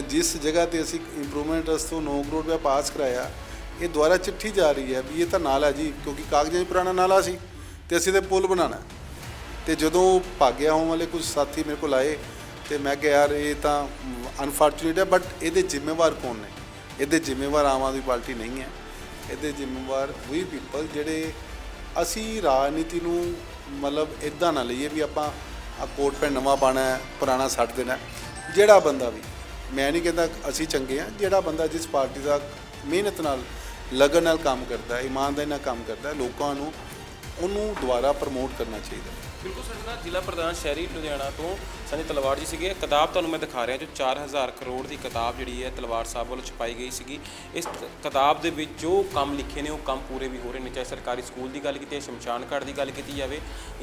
ਜਿਸ ਜਗ੍ਹਾ ਤੇ ਅਸੀਂ ਇੰਪਰੂਵਮੈਂਟ ਰਸਤੋਂ 9 ਕਰੋੜ ਰੁਪਏ ਪਾਸ ਕਰਾਇਆ ਇਹ ਦੁਆਰਾ ਚਿੱਠੀ ਜਾ ਰਹੀ ਹੈ ਵੀ ਇਹ ਤਾਂ ਨਾਲਾ ਜੀ, ਕਿਉਂਕਿ ਕਾਗਜ਼ਾਂ 'ਚ ਪੁਰਾਣਾ ਨਾਲਾ ਸੀ ਤੇ ਅਸੀਂ ਤੇ ਪੁਲ ਬਣਾਉਣਾ ਹੈ। ਤੇ ਜਦੋਂ ਭਾਗਿਆ ਹੋਣ ਵਾਲੇ ਕੁਝ ਸਾਥੀ ਮੇਰੇ ਕੋਲ ਆਏ ਤੇ ਮੈਂ ਕਿਹਾ, ਯਾਰ, ਇਹ ਤਾਂ ਅਨਫੋਰਚੂਨੇਟ ਹੈ ਬਟ ਇਹਦੇ ਜ਼ਿੰਮੇਵਾਰ ਕੌਣ ਨੇ? ਇਹਦੇ ਜ਼ਿੰਮੇਵਾਰ ਆਮ ਆਦਮੀ ਪਾਰਟੀ ਨਹੀਂ ਹੈ। ਇਹਦੇ ਜ਼ਿੰਮੇਵਾਰ ਵੀ ਪੀਪਲ ਜਿਹੜੇ ਅਸੀਂ ਰਾਜਨੀਤੀ ਨੂੰ ਮਤਲਬ ਇਦਾਂ ਨਾ ਲਈਏ ਵੀ ਆਪਾਂ ਆ ਕੋਟ ਪੈਂਟ ਨਵਾਂ ਪਾਣਾ ਹੈ, ਪੁਰਾਣਾ ਛੱਡ ਦੇਣਾ ਜਿਹੜਾ ਬੰਦਾ ਵੀ, ਮੈਂ ਨਹੀਂ ਕਹਿੰਦਾ ਅਸੀਂ ਚੰਗੇ ਆ ਜਿਹੜਾ ਬੰਦਾ ਜਿਸ ਪਾਰਟੀ ਦਾ ਮਿਹਨਤ ਨਾਲ ਲਗਨ ਨਾਲ ਕੰਮ ਕਰਦਾ ਹੈ, ਇਮਾਨਦਾਰੀ ਨਾਲ ਕੰਮ ਕਰਦਾ ਹੈ, ਲੋਕਾਂ ਨੂੰ ਉਹਨੂੰ ਦੁਬਾਰਾ ਪ੍ਰਮੋਟ ਕਰਨਾ ਚਾਹੀਦਾ ਹੈ। ਬਿਲਕੁਲ ਸਾਡੇ ਨਾਲ ਜ਼ਿਲ੍ਹਾ ਪ੍ਰਧਾਨ ਸ਼ਹਿਰੀ ਲੁਧਿਆਣਾ ਤੋਂ ਸੰਜੇ ਤਲਵਾਰ ਜੀ ਸੀਗੇ। ਕਿਤਾਬ ਤੁਹਾਨੂੰ ਮੈਂ ਦਿਖਾ ਰਿਹਾ, ਜੋ 4000 ਕਰੋੜ ਦੀ ਕਿਤਾਬ ਜਿਹੜੀ ਹੈ ਤਲਵਾਰ ਸਾਹਿਬ ਵੱਲੋਂ ਛਪਾਈ ਗਈ ਸੀਗੀ। ਇਸ ਕਿਤਾਬ ਦੇ ਵਿੱਚ ਜੋ ਕੰਮ ਲਿਖੇ ਨੇ, ਉਹ ਕੰਮ ਪੂਰੇ ਵੀ ਹੋ ਰਹੇ ਨੇ, ਚਾਹੇ ਸਰਕਾਰੀ ਸਕੂਲ ਦੀ ਗੱਲ ਕੀਤੀ ਹੈ, ਸ਼ਮਸ਼ਾਨ ਘਾਟ ਦੀ ਗੱਲ ਕੀਤੀ ਜਾਵੇ,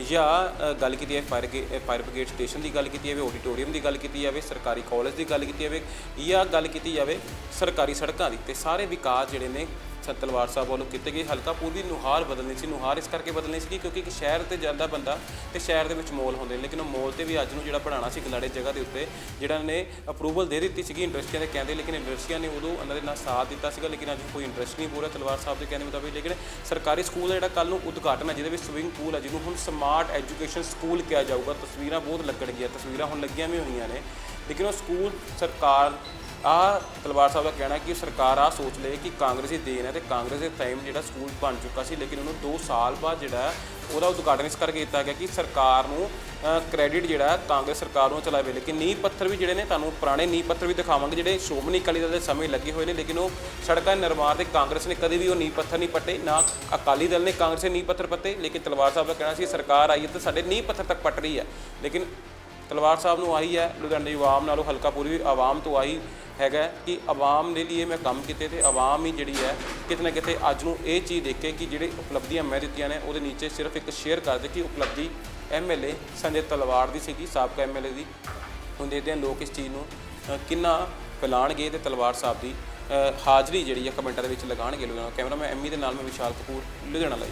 ਜਾਂ ਗੱਲ ਕੀਤੀ ਹੈ ਫਾਇਰ ਗੇ- ਫਾਇਰ ਬ੍ਰਿਗੇਡ ਸਟੇਸ਼ਨ ਦੀ ਗੱਲ ਕੀਤੀ ਜਾਵੇ, ਆਡੀਟੋਰੀਅਮ ਦੀ ਗੱਲ ਕੀਤੀ ਜਾਵੇ, ਸਰਕਾਰੀ ਕਾਲਜ ਦੀ ਗੱਲ ਕੀਤੀ ਜਾਵੇ, ਜਾਂ ਗੱਲ ਕੀਤੀ ਜਾਵੇ ਸਰਕਾਰੀ ਸੜਕਾਂ ਦੀ। ਤੇ ਸਾਰੇ ਵਿਕਾਸ ਜਿਹੜੇ ਨੇ ਸਤ ਤਲਵਾਰ ਸਾਹਿਬ ਵੱਲੋਂ ਕੀਤੇ ਗਏ ਹਲਕਾ ਪੂਰਬੀ ਨੁਹਾਰ ਬਦਲਣੀ ਸੀ। ਨੁਹਾਰ ਇਸ ਕਰਕੇ ਬਦਲਣੀ ਸੀ ਕਿਉਂਕਿ ਇੱਕ ਸ਼ਹਿਰ ਤੇ ਜਾਂਦਾ ਬੰਦਾ ਤੇ ਸ਼ਹਿਰ ਦੇ ਵਿੱਚ ਮੋਲ ਹੁੰਦੇ ਨੇ। ਲੇਕਿਨ ਉਹ ਮੋਲ ਤੇ ਵੀ ਅੱਜ ਨੂੰ ਜਿਹੜਾ ਬਣਾਉਣਾ ਸੀ ਗਲਾੜੇ ਜਗ੍ਹਾ ਦੇ ਉੱਤੇ, ਜਿਹੜਾ ਨੇ ਅਪਰੂਵਲ ਦੇ ਦਿੱਤੀ ਸੀਗੀ ਇੰਡਸਟਰੀਆਂ ਦੇ ਕਹਿੰਦੇ, ਲੇਕਿਨ ਇੰਡਸਟਰੀਆਂ ਨੇ ਉਦੋਂ ਉਹਨਾਂ ਦੇ ਨਾਲ ਸਾਥ ਦਿੱਤਾ ਸੀਗਾ, ਲੇਕਿਨ ਅੱਜ ਕੋਈ ਇੰਟਰਸਟ ਨਹੀਂ ਪੂਰਾ ਤਲਵਾਰ ਸਾਹਿਬ ਦੇ ਕਹਿੰਦੇ ਮੁਤਾਬਿਕ। ਲੇਕਿਨ ਸਰਕਾਰੀ ਸਕੂਲ ਦਾ ਜਿਹੜਾ ਕੱਲ ਨੂੰ ਉਦਘਾਟਨ ਹੈ, ਜਿਹਦੇ ਵਿੱਚ ਸਵਿਮਿੰਗ ਪੂਲ ਹੈ, ਜਿਹਨੂੰ ਹੁਣ ਸਮਾਰਟ ਐਜੂਕੇਸ਼ਨ ਸਕੂਲ ਕਿਹਾ ਜਾਊਗਾ, ਤਸਵੀਰਾਂ ਬਹੁਤ ਲੱਗਣਗੀਆਂ, ਤਸਵੀਰਾਂ ਹੁਣ ਲੱਗੀਆਂ ਵੀ ਹੋਈਆਂ ਨੇ। ਲੇਕਿਨ ਉਹ ਸਕੂਲ ਸਰਕਾਰ ਆ ਤਲਵਾਰ ਸਾਹਿਬ ਦਾ ਕਹਿਣਾ ਕਿ ਸਰਕਾਰ ਆ ਸੋਚ ਲਏ ਕਿ ਕਾਂਗਰਸ ਹੀ ਦੇਣ ਹੈ ਤੇ ਕਾਂਗਰਸ ਦੇ ਟਾਈਮ ਜਿਹੜਾ ਸਕੂਲ ਬਣ ਚੁੱਕਾ ਸੀ, ਲੇਕਿਨ ਉਹਨੂੰ 2 ਸਾਲ ਬਾਅਦ ਜਿਹੜਾ ਉਹਦਾ ਉਦਘਾਟਨ ਇਸ ਕਰਕੇ ਕੀਤਾ ਗਿਆ ਕਿ ਸਰਕਾਰ ਨੂੰ ਕ੍ਰੈਡਿਟ ਜਿਹੜਾ ਕਾਂਗਰਸ ਸਰਕਾਰ ਨੂੰ ਚਲਾਵੇ। ਲੇਕਿਨ ਨੀਂਹ ਪੱਥਰ ਵੀ ਜਿਹੜੇ ਨੇ, ਤੁਹਾਨੂੰ ਪੁਰਾਣੇ ਨੀਂਹ ਪੱਥਰ ਵੀ ਦਿਖਾਵਾਂਗੇ, ਜਿਹੜੇ ਸ਼੍ਰੋਮਣੀ ਅਕਾਲੀ ਦਲ ਦੇ ਸਮੇਂ ਲੱਗੇ ਹੋਏ ਨੇ, ਲੇਕਿਨ ਉਹ ਸੜਕਾਂ ਨਿਰਮਾਣ ਤੇ ਕਾਂਗਰਸ ਨੇ ਕਦੇ ਵੀ ਉਹ ਨੀਂਹ ਪੱਥਰ ਨਹੀਂ ਪੱਟੇ, ਨਾ ਅਕਾਲੀ ਦਲ ਨੇ ਕਾਂਗਰਸ ਦੇ ਨੀਂਹ ਪੱਥਰ ਪੱਟੇ, ਲੇਕਿਨ ਤਲਵਾਰ ਸਾਹਿਬ ਦਾ ਕਹਿਣਾ ਸੀ, ਸਰਕਾਰ ਆਈ ਹੈ ਤਾਂ ਸਾਡੇ ਨੀਂਹ ਪੱਥਰ ਤੱਕ ਪੱਟ ਰਹੀ ਹੈ। ਲੇਕਿਨ ਤਲਵਾਰ ਸਾਹਿਬ ਨੂੰ ਆਹੀ ਹੈ, ਲੁਧਿਆਣੇ ਦੀ ਆਵਾਮ ਨਾਲੋਂ ਹਲਕਾ ਪੂਰੀ ਆਵਾਮ ਤੋਂ ਆਹੀ ਹੈਗਾ ਕਿ ਆਵਾਮ ਦੇ ਲਈ ਮੈਂ ਕੰਮ ਕੀਤੇ ਤੇ ਆਵਾਮ ਹੀ ਜਿਹੜੀ ਹੈ ਕਿਤੇ ਨਾ ਕਿਤੇ ਅੱਜ ਨੂੰ ਇਹ ਚੀਜ਼ ਦੇਖੇ ਕਿ ਜਿਹੜੇ ਉਪਲਬਧੀਆਂ ਮੈਂ ਦਿੱਤੀਆਂ ਨੇ ਉਹਦੇ ਨੀਚੇ ਸਿਰਫ ਇੱਕ ਸ਼ੇਅਰ ਕਰ ਦੇ ਕਿ ਉਪਲਬਧੀ ਐਮਐਲਏ ਸੰਜੇ ਤਲਵਾਰ ਦੀ ਸੀਗੀ, ਸਾਬਕਾ ਐਮਐਲਏ ਦੀ। ਹੁਣ ਦੇਖਦੇ ਹਾਂ ਲੋਕ ਇਸ ਚੀਜ਼ ਨੂੰ ਕਿੰਨਾ ਫੈਲਾਣਗੇ ਤੇ ਤਲਵਾਰ ਸਾਹਿਬ ਦੀ ਹਾਜ਼ਰੀ ਜਿਹੜੀ ਹੈ ਕਮੈਂਟਾਂ ਦੇ ਵਿੱਚ ਲਗਾਣਗੇ ਲੁਧਿਆਣਾ ਕੈਮਰਾਮੈਨ ਐਮੀ ਦੇ ਨਾਲ ਮੈਂ ਵਿਸ਼ਾਲ ਕਪੂਰ, ਲੁਧਿਆਣਾ ਲਈ